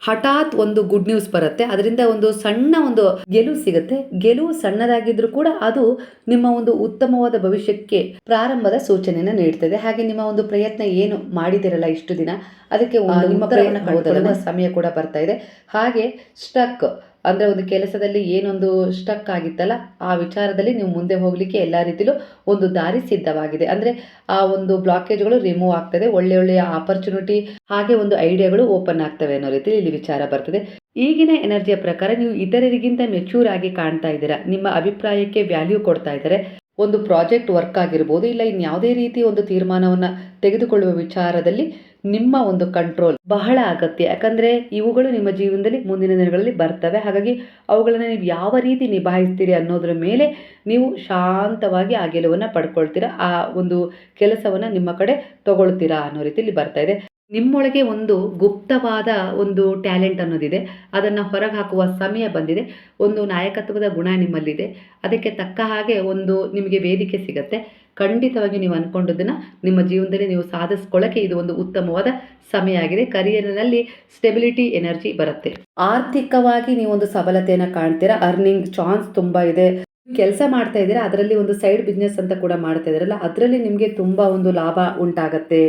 Speaker 1: ಹಠಾತ್ ಒಂದು ಗುಡ್ ನ್ಯೂಸ್ ಬರುತ್ತೆ. ಅದರಿಂದ ಒಂದು ಸಣ್ಣ ಒಂದು ಗೆಲುವು ಸಿಗುತ್ತೆ. ಗೆಲುವು ಸಣ್ಣದಾಗಿದ್ರೂ ಕೂಡ ಅದು ನಿಮ್ಮ ಒಂದು ಉತ್ತಮವಾದ ಭವಿಷ್ಯಕ್ಕೆ ಪ್ರಾರಂಭದ ಸೂಚನೆಯನ್ನು ನೀಡ್ತದೆ. ಹಾಗೆ ನಿಮ್ಮ ಒಂದು ಪ್ರಯತ್ನ ಏನು ಮಾಡಿದಿರಲ್ಲ ಇಷ್ಟು ದಿನ ಅದಕ್ಕೆ ನಿಮ್ಮ ಪ್ರಯತ್ನ ಸಮಯ ಕೂಡ ಬರ್ತಾ ಇದೆ. ಹಾಗೆ ಸ್ಟಕ್ ಅಂದ್ರೆ ಒಂದು ಕೆಲಸದಲ್ಲಿ ಏನೊಂದು ಸ್ಟಕ್ ಆಗಿತ್ತಲ್ಲ, ಆ ವಿಚಾರದಲ್ಲಿ ನೀವು ಮುಂದೆ ಹೋಗಲಿಕ್ಕೆ ಎಲ್ಲ ರೀತಿಲೂ ಒಂದು ದಾರಿ ಸಿದ್ಧವಾಗಿದೆ. ಅಂದರೆ ಆ ಒಂದು ಬ್ಲಾಕೇಜ್ಗಳು ರಿಮೂವ್ ಆಗ್ತದೆ, ಒಳ್ಳೆ ಒಳ್ಳೆಯ ಆಪರ್ಚುನಿಟಿ ಹಾಗೆ ಒಂದು ಐಡಿಯಾಗಳು ಓಪನ್ ಆಗ್ತವೆ ಅನ್ನೋ ರೀತಿಯಲ್ಲಿ ಇಲ್ಲಿ ವಿಚಾರ ಬರ್ತದೆ. ಈಗಿನ ಎನರ್ಜಿಯ ಪ್ರಕಾರ ನೀವು ಇತರರಿಗಿಂತ ಮೆಚೂರ್ ಆಗಿ ಕಾಣ್ತಾ ಇದ್ದೀರಾ, ನಿಮ್ಮ ಅಭಿಪ್ರಾಯಕ್ಕೆ ವ್ಯಾಲ್ಯೂ ಕೊಡ್ತಾ ಇದ್ದಾರೆ, ಒಂದು ಪ್ರಾಜೆಕ್ಟ್ ವರ್ಕ್ ಆಗಿರ್ಬೋದು, ಇಲ್ಲ ಇನ್ಯಾವುದೇ ರೀತಿ ಒಂದು ತೀರ್ಮಾನವನ್ನು ತೆಗೆದುಕೊಳ್ಳುವ ವಿಚಾರದಲ್ಲಿ ನಿಮ್ಮ ಒಂದು ಕಂಟ್ರೋಲ್ ಬಹಳ ಅಗತ್ಯ. ಯಾಕಂದ್ರೆ ಇವುಗಳು ನಿಮ್ಮ ಜೀವನದಲ್ಲಿ ಮುಂದಿನ ದಿನಗಳಲ್ಲಿ ಬರ್ತವೆ. ಹಾಗಾಗಿ ಅವುಗಳನ್ನು ನೀವು ಯಾವ ರೀತಿ ನಿಭಾಯಿಸ್ತೀರಿ ಅನ್ನೋದ್ರ ಮೇಲೆ ನೀವು ಶಾಂತವಾಗಿ ಆ ಗೆಲುವನ್ನು ಪಡ್ಕೊಳ್ತೀರಾ, ಆ ಒಂದು ಕೆಲಸವನ್ನು ನಿಮ್ಮ ಕಡೆ ತಗೊಳ್ತೀರಾ ಅನ್ನೋ ರೀತಿಯಲ್ಲಿ ಬರ್ತಾ ಇದೆ. ನಿಮ್ಮೊಳಗೆ ಒಂದು ಗುಪ್ತವಾದ ಒಂದು ಟ್ಯಾಲೆಂಟ್ ಅನ್ನೋದಿದೆ. ಅದನ್ನು ಹೊರಗೆ ಹಾಕುವ ಸಮಯ ಬಂದಿದೆ. ಒಂದು ನಾಯಕತ್ವದ ಗುಣ ನಿಮ್ಮಲ್ಲಿದೆ. ಅದಕ್ಕೆ ತಕ್ಕ ಹಾಗೆ ಒಂದು ನಿಮಗೆ ವೇದಿಕೆ ಸಿಗತ್ತೆ. ಖಂಡಿತವಾಗಿ ನೀವು ಅಂದ್ಕೊಂಡದನ್ನು ನಿಮ್ಮ ಜೀವನದಲ್ಲಿ ನೀವು ಸಾಧಿಸ್ಕೊಳ್ಳೋಕ್ಕೆ ಇದು ಒಂದು ಉತ್ತಮವಾದ ಸಮಯ ಆಗಿದೆ. ಕರಿಯರ್ನಲ್ಲಿ ಸ್ಟೆಬಿಲಿಟಿ ಎನರ್ಜಿ ಬರುತ್ತೆ. ಆರ್ಥಿಕವಾಗಿ ನೀವು ಒಂದು ಸಬಲತೆಯನ್ನು ಕಾಣ್ತೀರಾ? ಅರ್ನಿಂಗ್ ಚಾನ್ಸ್ ತುಂಬ ಇದೆ. ಕೆಲಸ ಮಾಡ್ತಾ ಇದ್ದೀರಾ? ಅದರಲ್ಲಿ ಒಂದು ಸೈಡ್ ಬಿಸ್ನೆಸ್ ಅಂತ ಕೂಡ ಮಾಡ್ತಾ ಇದ್ದೀರಲ್ಲ, ಅದರಲ್ಲಿ ನಿಮಗೆ ತುಂಬ ಒಂದು ಲಾಭ ಉಂಟಾಗತ್ತೆ.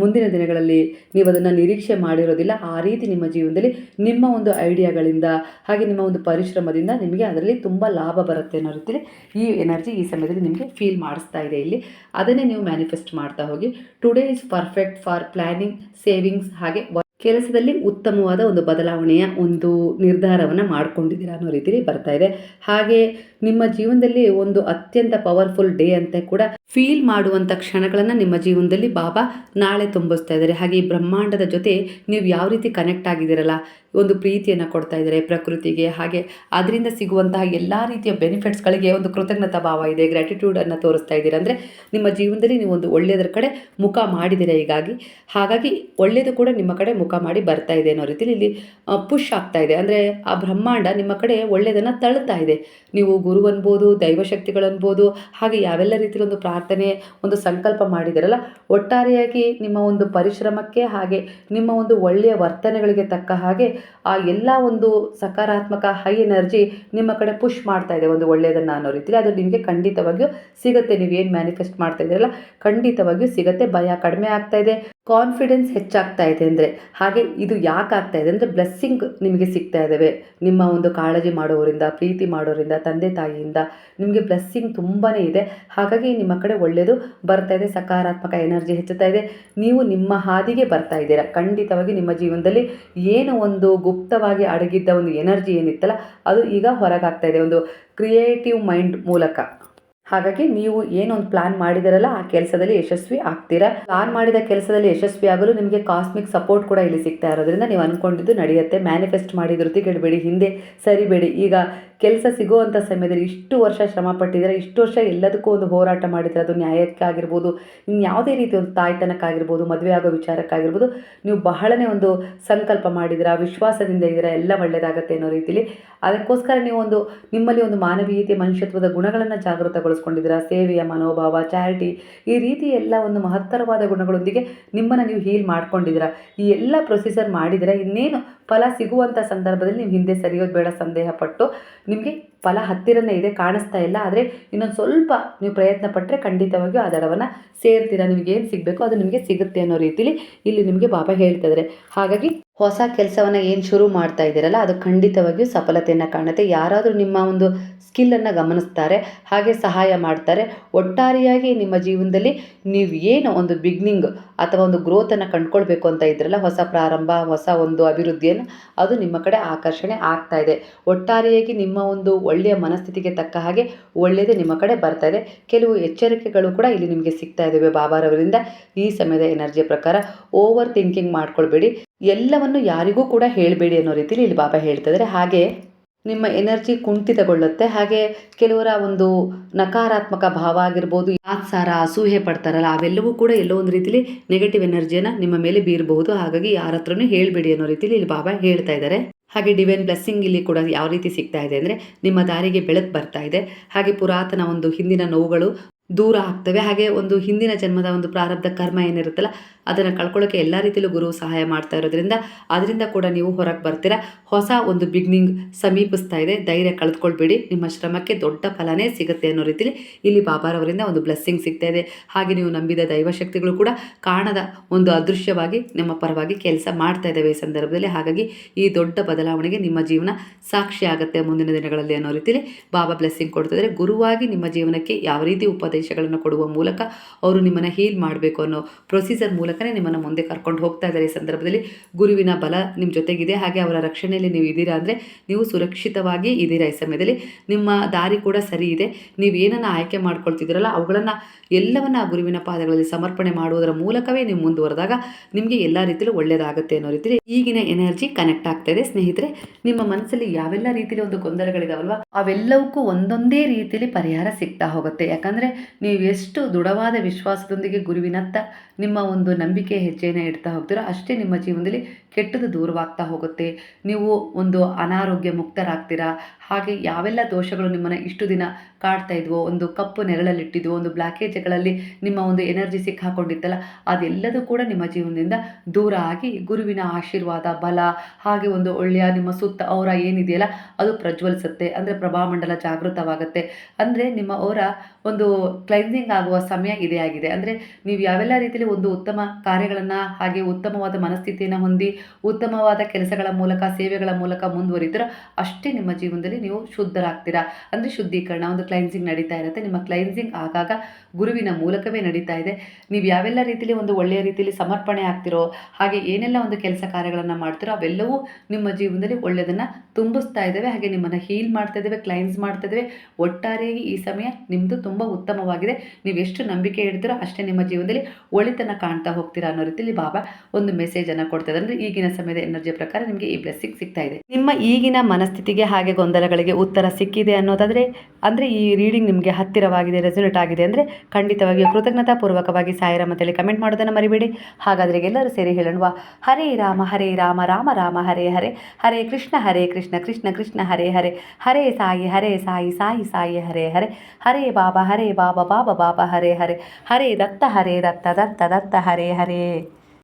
Speaker 1: ಮುಂದಿನ ದಿನಗಳಲ್ಲಿ ನೀವು ಅದನ್ನು ನಿರೀಕ್ಷೆ ಮಾಡಿರೋದಿಲ್ಲ. ಆ ರೀತಿ ನಿಮ್ಮ ಜೀವನದಲ್ಲಿ ನಿಮ್ಮ ಒಂದು ಐಡಿಯಾಗಳಿಂದ ಹಾಗೆ ನಿಮ್ಮ ಒಂದು ಪರಿಶ್ರಮದಿಂದ ನಿಮಗೆ ಅದರಲ್ಲಿ ತುಂಬ ಲಾಭ ಬರುತ್ತೆ ಅನ್ನೋ ರೀತಿಯಲ್ಲಿ ಈ ಎನರ್ಜಿ ಈ ಸಮಯದಲ್ಲಿ ನಿಮಗೆ ಫೀಲ್ ಮಾಡಿಸ್ತಾ ಇದೆ ಇಲ್ಲಿ. ಅದನ್ನೇ ನೀವು ಮ್ಯಾನಿಫೆಸ್ಟ್ ಮಾಡ್ತಾ ಹೋಗಿ. Today is perfect for planning savings ಹಾಗೆ ಕೆಲಸದಲ್ಲಿ ಉತ್ತಮವಾದ ಒಂದು ಬದಲಾವಣೆಯ ಒಂದು ನಿರ್ಧಾರವನ್ನು ಮಾಡ್ಕೊಂಡಿದ್ದೀರಾ ಅನ್ನೋ ರೀತಿಯಲ್ಲಿ ಬರ್ತಾ ಇದೆ. ಹಾಗೆ ನಿಮ್ಮ ಜೀವನದಲ್ಲಿ ಒಂದು ಅತ್ಯಂತ ಪವರ್ಫುಲ್ ಡೇ ಅಂತ ಕೂಡ ಫೀಲ್ ಮಾಡುವಂಥ ಕ್ಷಣಗಳನ್ನು ನಿಮ್ಮ ಜೀವನದಲ್ಲಿ ಬಾಬಾ ನಾಳೆ ತುಂಬಿಸ್ತಾ ಇದ್ದಾರೆ. ಹಾಗೆ ಈ ಬ್ರಹ್ಮಾಂಡದ ಜೊತೆ ನೀವು ಯಾವ ರೀತಿ ಕನೆಕ್ಟ್ ಆಗಿದ್ದೀರಲ್ಲ ಒಂದು ಪ್ರೀತಿಯನ್ನು ಕೊಡ್ತಾ ಇದ್ದಾರೆ ಪ್ರಕೃತಿಗೆ. ಹಾಗೆ ಅದರಿಂದ ಸಿಗುವಂತಹ ಎಲ್ಲ ರೀತಿಯ ಬೆನಿಫಿಟ್ಸ್ಗಳಿಗೆ ಒಂದು ಕೃತಜ್ಞತಾ ಭಾವ ಇದೆ ಗ್ರ್ಯಾಟಿಟ್ಯೂಡನ್ನು ತೋರಿಸ್ತಾ ಇದ್ದೀರಾ. ಅಂದರೆ ನಿಮ್ಮ ಜೀವನದಲ್ಲಿ ನೀವು ಒಂದು ಒಳ್ಳೆಯದರ ಕಡೆ ಮುಖ ಮಾಡಿದ್ದೀರಾ ಹೀಗಾಗಿ? ಹಾಗಾಗಿ ಒಳ್ಳೆಯದು ಕೂಡ ನಿಮ್ಮ ಕಡೆ ಮುಖ ಮಾಡಿ ಬರ್ತಾ ಇದೆ ಅನ್ನೋ ರೀತಿಯಲ್ಲಿ ಇಲ್ಲಿ ಪುಷ್ ಆಗ್ತಾ ಇದೆ. ಅಂದರೆ ಆ ಬ್ರಹ್ಮಾಂಡ ನಿಮ್ಮ ಕಡೆ ಒಳ್ಳೆಯದನ್ನು ತಳ್ತಾ ಇದೆ. ನೀವು ಗುರು ಅನ್ಬೋದು ದೈವಶಕ್ತಿಗಳು ಅನ್ಬೋದು, ಹಾಗೆ ಯಾವೆಲ್ಲ ರೀತಿಯಲ್ಲಿ ಒಂದು ಪ್ರಾರ್ಥನೆ, ಒಂದು ಸಂಕಲ್ಪ ಮಾಡಿದಿರಲ್ಲ, ಒಟ್ಟಾರೆಯಾಗಿ ನಿಮ್ಮ ಒಂದು ಪರಿಶ್ರಮಕ್ಕೆ ಹಾಗೆ ನಿಮ್ಮ ಒಂದು ಒಳ್ಳೆಯ ವರ್ತನೆಗಳಿಗೆ ತಕ್ಕ ಹಾಗೆ ಆ ಎಲ್ಲ ಒಂದು ಸಕಾರಾತ್ಮಕ ಹೈ ಎನರ್ಜಿ ನಿಮ್ಮ ಕಡೆ ಪುಷ್ ಮಾಡ್ತಾ ಇದೆ ಒಂದು ಒಳ್ಳೆಯದನ್ನು ಅನ್ನೋ ರೀತಿಯಲ್ಲಿ ಅದು ನಿಮಗೆ ಖಂಡಿತವಾಗಿಯೂ ಸಿಗುತ್ತೆ. ನೀವೇನು ಮ್ಯಾನಿಫೆಸ್ಟ್ ಮಾಡ್ತಾ ಇದ್ದೀರಲ್ಲ, ಖಂಡಿತವಾಗಿಯೂ ಸಿಗುತ್ತೆ. ಭಯ ಕಡಿಮೆ ಆಗ್ತಾ ಇದೆ. ಕಾನ್ಫಿಡೆನ್ಸ್ ಹೆಚ್ಚಾಗ್ತಾ ಇದೆ ಅಂದರೆ, ಹಾಗೆ ಇದು ಯಾಕೆ ಆಗ್ತಾ ಇದೆ ಅಂದರೆ ಬ್ಲೆಸ್ಸಿಂಗ್ ನಿಮಗೆ ಸಿಗ್ತಾ ಇದ್ದಾವೆ ನಿಮ್ಮ ಒಂದು ಕಾಳಜಿ ಮಾಡೋರಿಂದ, ಪ್ರೀತಿ ಮಾಡೋರಿಂದ, ತಂದೆ ತಾಯಿಯಿಂದ ನಿಮಗೆ ಬ್ಲೆಸ್ಸಿಂಗ್ ತುಂಬಾ ಇದೆ. ಹಾಗಾಗಿ ನಿಮ್ಮ ಕಡೆ ಒಳ್ಳೆಯದು ಬರ್ತಾ ಇದೆ. ಸಕಾರಾತ್ಮಕ ಎನರ್ಜಿ ಹೆಚ್ಚುತ್ತಾ ಇದೆ. ನೀವು ನಿಮ್ಮ ಹಾದಿಗೆ ಬರ್ತಾ ಇದ್ದೀರಾ. ಖಂಡಿತವಾಗಿ ನಿಮ್ಮ ಜೀವನದಲ್ಲಿ ಏನು ಒಂದು ಗುಪ್ತವಾಗಿ ಅಡಗಿದ್ದ ಒಂದು ಎನರ್ಜಿ ಏನಿತ್ತಲ್ಲ, ಅದು ಈಗ ಹೊರಗಾಗ್ತಾ ಇದೆ ಒಂದು ಕ್ರಿಯೇಟಿವ್ ಮೈಂಡ್ ಮೂಲಕ. ಹಾಗಾಗಿ ನೀವು ಏನೊಂದು ಪ್ಲಾನ್ ಮಾಡಿದಿರಲ್ಲ, ಆ ಕೆಲಸದಲ್ಲಿ ಯಶಸ್ವಿ ಆಗ್ತೀರಾ. ಪ್ಲಾನ್ ಮಾಡಿದ ಕೆಲಸದಲ್ಲಿ ಯಶಸ್ವಿ ಆಗಲು ನಿಮಗೆ ಕಾಸ್ಮಿಕ್ ಸಪೋರ್ಟ್ ಕೂಡ ಇಲ್ಲಿ ಸಿಗ್ತಾ ಇರೋದ್ರಿಂದ ನೀವು ಅನ್ಕೊಂಡಿದ್ದು ನಡೆಯುತ್ತೆ. ಮ್ಯಾನಿಫೆಸ್ಟ್ ಮಾಡಿದ್ರು ಧೃತಿಗೆಡಬೇಡಿ ಹಿಂದೆ ಸರಿಬೇಡಿ ಈಗ ಕೆಲಸ ಸಿಗುವಂಥ ಸಮಯದಲ್ಲಿ ಇಷ್ಟು ವರ್ಷ ಶ್ರಮ ಪಟ್ಟಿದ್ದಾರೆ, ಇಷ್ಟು ವರ್ಷ ಎಲ್ಲದಕ್ಕೂ ಒಂದು ಹೋರಾಟ ಮಾಡಿದ್ರೆ ಅದು ನ್ಯಾಯಕ್ಕಾಗಿರ್ಬೋದು ಇನ್ಯಾವುದೇ ರೀತಿ ಒಂದು ತಾಯ್ತನಕ್ಕಾಗಿರ್ಬೋದು ಮದುವೆ ಆಗೋ ವಿಚಾರಕ್ಕಾಗಿರ್ಬೋದು ನೀವು ಬಹಳನೇ ಒಂದು ಸಂಕಲ್ಪ ಮಾಡಿದ್ದೀರಾ, ವಿಶ್ವಾಸದಿಂದ ಇದ್ದೀರಾ, ಎಲ್ಲ ಒಳ್ಳೆಯದಾಗತ್ತೆ ಅನ್ನೋ ರೀತಿಲಿ. ಅದಕ್ಕೋಸ್ಕರ ನೀವು ಒಂದು ನಿಮ್ಮಲ್ಲಿ ಒಂದು ಮಾನವೀಯತೆ, ಮನುಷ್ಯತ್ವದ ಗುಣಗಳನ್ನು ಜಾಗೃತಗೊಳಿಸ್ಕೊಂಡಿದ್ದೀರಾ, ಸೇವೆಯ ಮನೋಭಾವ, ಚಾರಿಟಿ, ಈ ರೀತಿ ಎಲ್ಲ ಒಂದು ಮಹತ್ತರವಾದ ಗುಣಗಳೊಂದಿಗೆ ನಿಮ್ಮನ್ನು ನೀವು ಹೀಲ್ ಮಾಡ್ಕೊಂಡಿದ್ದೀರಾ. ಈ ಎಲ್ಲ ಪ್ರೊಸೀಜರ್ ಮಾಡಿದರೆ ಇನ್ನೇನು ಫಲ ಸಿಗುವಂಥ ಸಂದರ್ಭದಲ್ಲಿ ನೀವು ಹಿಂದೆ ಸರಿಯೋದು ಬೇಡ ಸಂದೇಹ ಪಟ್ಟು ನಿಮಗೆ ಫಲ ಹತ್ತಿರನೇ ಇದೆ, ಕಾಣಿಸ್ತಾ ಇಲ್ಲ, ಆದರೆ ಇನ್ನೊಂದು ಸ್ವಲ್ಪ ನೀವು ಪ್ರಯತ್ನ ಪಟ್ಟರೆ ಖಂಡಿತವಾಗಿಯೂ ಆ ದಡವನ್ನು ಸೇರ್ತೀರಾ, ನಿಮಗೆ ಏನು ಸಿಗಬೇಕು ಅದು ನಿಮಗೆ ಸಿಗುತ್ತೆ ಅನ್ನೋ ರೀತಿಲಿ ಇಲ್ಲಿ ನಿಮಗೆ ಬಾಬಾ ಹೇಳ್ತಾ ಇದ್ದಾರೆ ಹಾಗಾಗಿ ಹೊಸ ಕೆಲಸವನ್ನು ಏನು ಶುರು ಮಾಡ್ತಾ ಇದ್ದೀರಲ್ಲ, ಅದು ಖಂಡಿತವಾಗಿಯೂ ಸಫಲತೆಯನ್ನು ಕಾಣುತ್ತೆ. ಯಾರಾದರೂ ನಿಮ್ಮ ಒಂದು ಸ್ಕಿಲ್ಲನ್ನು ಗಮನಿಸ್ತಾರೆ, ಹಾಗೆ ಸಹಾಯ ಮಾಡ್ತಾರೆ. ಒಟ್ಟಾರೆಯಾಗಿ ನಿಮ್ಮ ಜೀವನದಲ್ಲಿ ನೀವು ಏನು ಒಂದು ಬಿಗ್ನಿಂಗ್ ಅಥವಾ ಒಂದು ಗ್ರೋತನ್ನು ಕಂಡುಕೊಳ್ಬೇಕು ಅಂತ ಇದ್ರಲ್ಲ, ಹೊಸ ಪ್ರಾರಂಭ, ಹೊಸ ಒಂದು ಅಭಿವೃದ್ಧಿಯನ್ನು, ಅದು ನಿಮ್ಮ ಕಡೆ ಆಕರ್ಷಣೆ ಆಗ್ತಾ ಇದೆ. ಒಟ್ಟಾರೆಯಾಗಿ ನಿಮ್ಮ ಒಂದು ಒಳ್ಳೆಯ ಮನಸ್ಥಿತಿಗೆ ತಕ್ಕ ಹಾಗೆ ಒಳ್ಳೆಯದೇ ನಿಮ್ಮ ಕಡೆ ಬರ್ತಾ ಇದೆ. ಕೆಲವು ಎಚ್ಚರಿಕೆಗಳು ಕೂಡ ಇಲ್ಲಿ ನಿಮಗೆ ಸಿಗ್ತಾ ಇದ್ದಾವೆ ಬಾಬಾರವರಿಂದ. ಈ ಸಮಯದ ಎನರ್ಜಿಯ ಪ್ರಕಾರ ಓವರ್ ಥಿಂಕಿಂಗ್ ಮಾಡ್ಕೊಳ್ಬೇಡಿ. ಎಲ್ಲವನ್ನು ಯಾರಿಗೂ ಕೂಡ ಹೇಳಬೇಡಿ ಅನ್ನೋ ರೀತಿಲಿ ಇಲ್ಲಿ ಬಾಬಾ ಹೇಳ್ತಾ ಇದ್ದಾರೆ ಹಾಗೆ ನಿಮ್ಮ ಎನರ್ಜಿ ಕುಂಠಿತಗೊಳ್ಳುತ್ತೆ. ಹಾಗೆ ಕೆಲವರ ಒಂದು ನಕಾರಾತ್ಮಕ ಭಾವ ಆಗಿರ್ಬೋದು ಯಾತ್ಸಾರ ಅಸೂಹೆ ಪಡ್ತಾರಲ್ಲ, ಅವೆಲ್ಲವೂ ಕೂಡ ಎಲ್ಲೋ ಒಂದು ರೀತಿಲಿ ನೆಗೆಟಿವ್ ಎನರ್ಜಿಯನ್ನು ನಿಮ್ಮ ಮೇಲೆ ಬೀರಬಹುದು. ಹಾಗಾಗಿ ಯಾರ ಹತ್ರನೂ ಹೇಳಬೇಡಿ ಅನ್ನೋ ರೀತಿಲಿ ಇಲ್ಲಿ ಬಾಬಾ ಹೇಳ್ತಾ ಇದ್ದಾರೆ. ಹಾಗೆ ಡಿವೈನ್ ಬ್ಲೆಸ್ಸಿಂಗ್ ಇಲ್ಲಿ ಕೂಡ ಯಾವ ರೀತಿ ಸಿಗ್ತಾ ಇದೆ ಅಂದರೆ ನಿಮ್ಮ ದಾರಿಗೆ ಬೆಳಕು ಬರ್ತಾ ಇದೆ. ಹಾಗೆ ಪುರಾತನ ಒಂದು ಹಿಂದಿನ ನೋವುಗಳು ದೂರ ಆಗ್ತವೆ. ಹಾಗೆ ಒಂದು ಹಿಂದಿನ ಜನ್ಮದ ಒಂದು ಪ್ರಾರಬ್ಧ ಕರ್ಮ ಏನಿರುತ್ತಲ್ಲ, ಅದನ್ನು ಕಳ್ಕೊಳ್ಳೋಕೆ ಎಲ್ಲ ರೀತಿಯಲ್ಲೂ ಗುರು ಸಹಾಯ ಮಾಡ್ತಾ ಇರೋದ್ರಿಂದ ಅದರಿಂದ ಕೂಡ ನೀವು ಹೊರಗೆ ಬರ್ತೀರಾ. ಹೊಸ ಒಂದು ಬಿಗ್ನಿಂಗ್ ಸಮೀಪಿಸ್ತಾ ಇದೆ. ಧೈರ್ಯ ಕಳೆದುಕೊಳ್ಬೇಡಿ. ನಿಮ್ಮ ಶ್ರಮಕ್ಕೆ ದೊಡ್ಡ ಫಲನೇ ಸಿಗುತ್ತೆ ಅನ್ನೋ ರೀತಿಲಿ ಇಲ್ಲಿ ಬಾಬಾರವರಿಂದ ಒಂದು ಬ್ಲೆಸ್ಸಿಂಗ್ ಸಿಗ್ತಾ ಇದೆ. ಹಾಗೆ ನೀವು ನಂಬಿದ ದೈವಶಕ್ತಿಗಳು ಕೂಡ ಕಾಣದ ಒಂದು ಅದೃಶ್ಯವಾಗಿ ನಿಮ್ಮ ಪರವಾಗಿ ಕೆಲಸ ಮಾಡ್ತಾ ಇದ್ದಾವೆ ಈ ಸಂದರ್ಭದಲ್ಲಿ. ಹಾಗಾಗಿ ಈ ದೊಡ್ಡ ಬದಲಾವಣೆಗೆ ನಿಮ್ಮ ಜೀವನ ಸಾಕ್ಷಿ ಆಗುತ್ತೆ ಮುಂದಿನ ದಿನಗಳಲ್ಲಿ ಅನ್ನೋ ರೀತಿಲಿ ಬಾಬಾ ಬ್ಲೆಸ್ಸಿಂಗ್ ಕೊಡ್ತಿದ್ದಾರೆ ಗುರುವಾಗಿ ನಿಮ್ಮ ಜೀವನಕ್ಕೆ ಯಾವ ರೀತಿ ಉಪದೇಶಗಳನ್ನು ಕೊಡುವ ಮೂಲಕ ಅವರು ನಿಮ್ಮನ್ನು ಹೀಲ್ ಮಾಡಬೇಕು ಅನ್ನೋ ಪ್ರೊಸೀಜರ್ ಮೂಲಕನೇ ನಿಮ್ಮನ್ನು ಮುಂದೆ ಕರ್ಕೊಂಡು ಹೋಗ್ತಾ ಇದ್ದಾರೆ. ಈ ಸಂದರ್ಭದಲ್ಲಿ ಗುರುವಿನ ಬಲ ನಿಮ್ಮ ಜೊತೆಗಿದೆ. ಹಾಗೆ ಅವರ ರಕ್ಷಣೆಯಲ್ಲಿ ನೀವು ಇದ್ದೀರಾ ಅಂದರೆ ನೀವು ಸುರಕ್ಷಿತವಾಗಿ ಇದ್ದೀರಾ. ಈ ಸಮಯದಲ್ಲಿ ನಿಮ್ಮ ದಾರಿ ಕೂಡ ಸರಿ ಇದೆ. ನೀವು ಏನನ್ನು ಆಯ್ಕೆ ಮಾಡ್ಕೊಳ್ತಿದ್ದೀರಲ್ಲ, ಅವುಗಳನ್ನು ಎಲ್ಲವನ್ನು ಆ ಗುರುವಿನ ಪಾದಗಳಲ್ಲಿ ಸಮರ್ಪಣೆ ಮಾಡುವುದರ ಮೂಲಕವೇ ನೀವು ಮುಂದುವರೆದಾಗ ನಿಮಗೆ ಎಲ್ಲ ರೀತಿಯಲ್ಲೂ ಒಳ್ಳೆಯದಾಗುತ್ತೆ ಅನ್ನೋ ರೀತಿಯಲ್ಲಿ ಈಗಿನ ಎನರ್ಜಿ ಕನೆಕ್ಟ್ ಆಗ್ತಾ ಇದೆ. ಸ್ನೇಹಿತರೆ, ನಿಮ್ಮ ಮನಸ್ಸಲ್ಲಿ ಯಾವೆಲ್ಲ ರೀತಿಯಲ್ಲಿ ಒಂದು ಗೊಂದಲಗಳಿದಾವಲ್ವಾ ಅವೆಲ್ಲವಕ್ಕೂ ಒಂದೊಂದೇ ರೀತಿಯಲ್ಲಿ ಪರಿಹಾರ ಸಿಗ್ತಾ ಹೋಗುತ್ತೆ. ಯಾಕಂದರೆ ನೀವು ಎಷ್ಟು ದೃಢವಾದ ವಿಶ್ವಾಸದೊಂದಿಗೆ ಗುರುವಿನತ್ತ ನಿಮ್ಮ ಒಂದು ನಂಬಿಕೆ ಹೆಜ್ಜೆಯನ್ನು ಇಡ್ತಾ ಹೋಗ್ತೀರೋ ಅಷ್ಟೇ ನಿಮ್ಮ ಜೀವನದಲ್ಲಿ ಕೆಟ್ಟದ್ದು ದೂರವಾಗ್ತಾ ಹೋಗುತ್ತೆ. ನೀವು ಒಂದು ಅನಾರೋಗ್ಯ ಮುಕ್ತರಾಗ್ತೀರಾ? ಹಾಗೆ ಯಾವೆಲ್ಲ ದೋಷಗಳು ನಿಮ್ಮನ್ನು ಇಷ್ಟು ದಿನ ಕಾಡ್ತಾ ಇದ್ವೋ, ಒಂದು ಕಪ್ಪು ನೆರಳಲ್ಲಿಟ್ಟಿದ್ವೋ, ಒಂದು ಬ್ಲಾಕೇಜ್ಗಳಲ್ಲಿ ನಿಮ್ಮ ಒಂದು ಎನರ್ಜಿ ಸಿಕ್ಕಾಕೊಂಡಿತ್ತಲ್ಲ, ಅದೆಲ್ಲದೂ ಕೂಡ ನಿಮ್ಮ ಜೀವನದಿಂದ ದೂರ ಆಗಿ ಗುರುವಿನ ಆಶೀರ್ವಾದ, ಬಲ, ಹಾಗೆ ಒಂದು ಒಳ್ಳೆಯ ನಿಮ್ಮ ಸುತ್ತ ಅವರ ಏನಿದೆಯಲ್ಲ, ಅದು ಪ್ರಜ್ವಲಿಸುತ್ತೆ. ಅಂದರೆ ಪ್ರಭಾಮಂಡಲ ಜಾಗೃತವಾಗುತ್ತೆ. ಅಂದರೆ ನಿಮ್ಮ ಅವರ ಒಂದು ಕ್ಲೈನ್ಸಿಂಗ್ ಆಗುವ ಸಮಯ ಇದೇ ಆಗಿದೆ. ಅಂದರೆ ನೀವು ಯಾವೆಲ್ಲ ರೀತಿಯಲ್ಲಿ ಒಂದು ಉತ್ತಮ ಕಾರ್ಯಗಳನ್ನು ಹಾಗೆ ಉತ್ತಮವಾದ ಮನಸ್ಥಿತಿಯನ್ನು ಹೊಂದಿ ಉತ್ತಮವಾದ ಕೆಲಸಗಳ ಮೂಲಕ, ಸೇವೆಗಳ ಮೂಲಕ ಮುಂದುವರಿತೀರೋ ಅಷ್ಟೇ ನಿಮ್ಮ ಜೀವನದಲ್ಲಿ ನೀವು ಶುದ್ಧರಾಗ್ತೀರಾ. ಅಂದರೆ ಶುದ್ಧೀಕರಣ, ಒಂದು ಕ್ಲೈನ್ಸಿಂಗ್ ನಡೀತಾ ಇರುತ್ತೆ. ನಿಮ್ಮ ಕ್ಲೈನ್ಸಿಂಗ್ ಆಗಾಗ ಗುರುವಿನ ಮೂಲಕವೇ ನಡೀತಾ ಇದೆ. ನೀವು ಯಾವೆಲ್ಲ ರೀತಿಯಲ್ಲಿ ಒಂದು ಒಳ್ಳೆಯ ರೀತಿಯಲ್ಲಿ ಸಮರ್ಪಣೆ ಆಗ್ತಿರೋ, ಹಾಗೆ ಏನೆಲ್ಲ ಒಂದು ಕೆಲಸ ಕಾರ್ಯಗಳನ್ನು ಮಾಡ್ತಿರೋ, ಅವೆಲ್ಲವೂ ನಿಮ್ಮ ಜೀವನದಲ್ಲಿ ಒಳ್ಳೆಯದನ್ನು ತುಂಬಿಸ್ತಾ ಇದ್ದೇವೆ, ಹಾಗೆ ನಿಮ್ಮನ್ನು ಹೀಲ್ ಮಾಡ್ತಾ ಇದ್ದೇವೆ ಕ್ಲೈನ್ಸ್ ಮಾಡ್ತಾ ಇದ್ದೇವೆ. ಒಟ್ಟಾರೆಯಾಗಿ ಈ ಸಮಯ ನಿಮ್ಮದು ತುಂಬ ಉತ್ತಮವಾಗಿದೆ. ನೀವು ಎಷ್ಟು ನಂಬಿಕೆ ಇಡ್ತೀರೋ ಅಷ್ಟೇ ನಿಮ್ಮ ಜೀವನದಲ್ಲಿ ಒಳಿತನ ಕಾಣ್ತಾ ಹೋಗ್ತೀರಾ ಅನ್ನೋ ರೀತಿಯಲ್ಲಿ ಬಾಬಾ ಒಂದು ಮೆಸೇಜನ್ನು ಕೊಡ್ತಾ ಅಂದರೆ ಈಗಿನ ಸಮಯದ ಎನರ್ಜಿ ಪ್ರಕಾರ ನಿಮಗೆ ಈ ಬ್ಲೆಸ್ಸಿಂಗ್ ಸಿಗ್ತಾ ಇದೆ. ನಿಮ್ಮ ಈಗಿನ ಮನಸ್ಥಿತಿಗೆ ಹಾಗೆ ಗೊಂದಲಗಳಿಗೆ ಉತ್ತರ ಸಿಕ್ಕಿದೆ ಅನ್ನೋದಾದರೆ, ಅಂದರೆ ಈ ರೀಡಿಂಗ್ ನಿಮಗೆ ಹತ್ತಿರವಾಗಿದೆ ರೆಸಲ್ಟ್ ಆಗಿದೆ ಅಂದರೆ ಖಂಡಿತವಾಗಿಯೂ ಕೃತಜ್ಞತಾ ಪೂರ್ವಕವಾಗಿ ಸಾಯಿರಾಮ್ ಅಂತೇಳಿ ಕಮೆಂಟ್ ಮಾಡೋದನ್ನು ಮರಿಬೇಡಿ. ಹಾಗಾದರೆ ಎಲ್ಲರೂ ಸೇರಿ ಹೇಳೋಣ ಹರೇ ರಾಮ ಹರೇ ರಾಮ ರಾಮ ರಾಮ, ಹರೇ ಹರೇ. ಹರೇ ಕೃಷ್ಣ ಹರೇ ಕೃಷ್ಣ. ಕೃಷ್ಣ ಕೃಷ್ಣ ಹರೇ ಹರೇ ಹರೇ ಸಾಯಿ ಹರೇ ಸಾಯಿ ಸಾಯಿ ಸಾಯಿ ಹರೇ ಹರೇ ಹರೇ ಬಾಬಾ ಹರೇ ಬಾಬಾ ಬಾಬಾ ಬಾಬಾ ಹರೇ ಹರೇ ಹರೇ ದತ್ತ ಹರೇ ದತ್ತ ದತ್ತ ದತ್ತ ಹರೇ ಹರೇ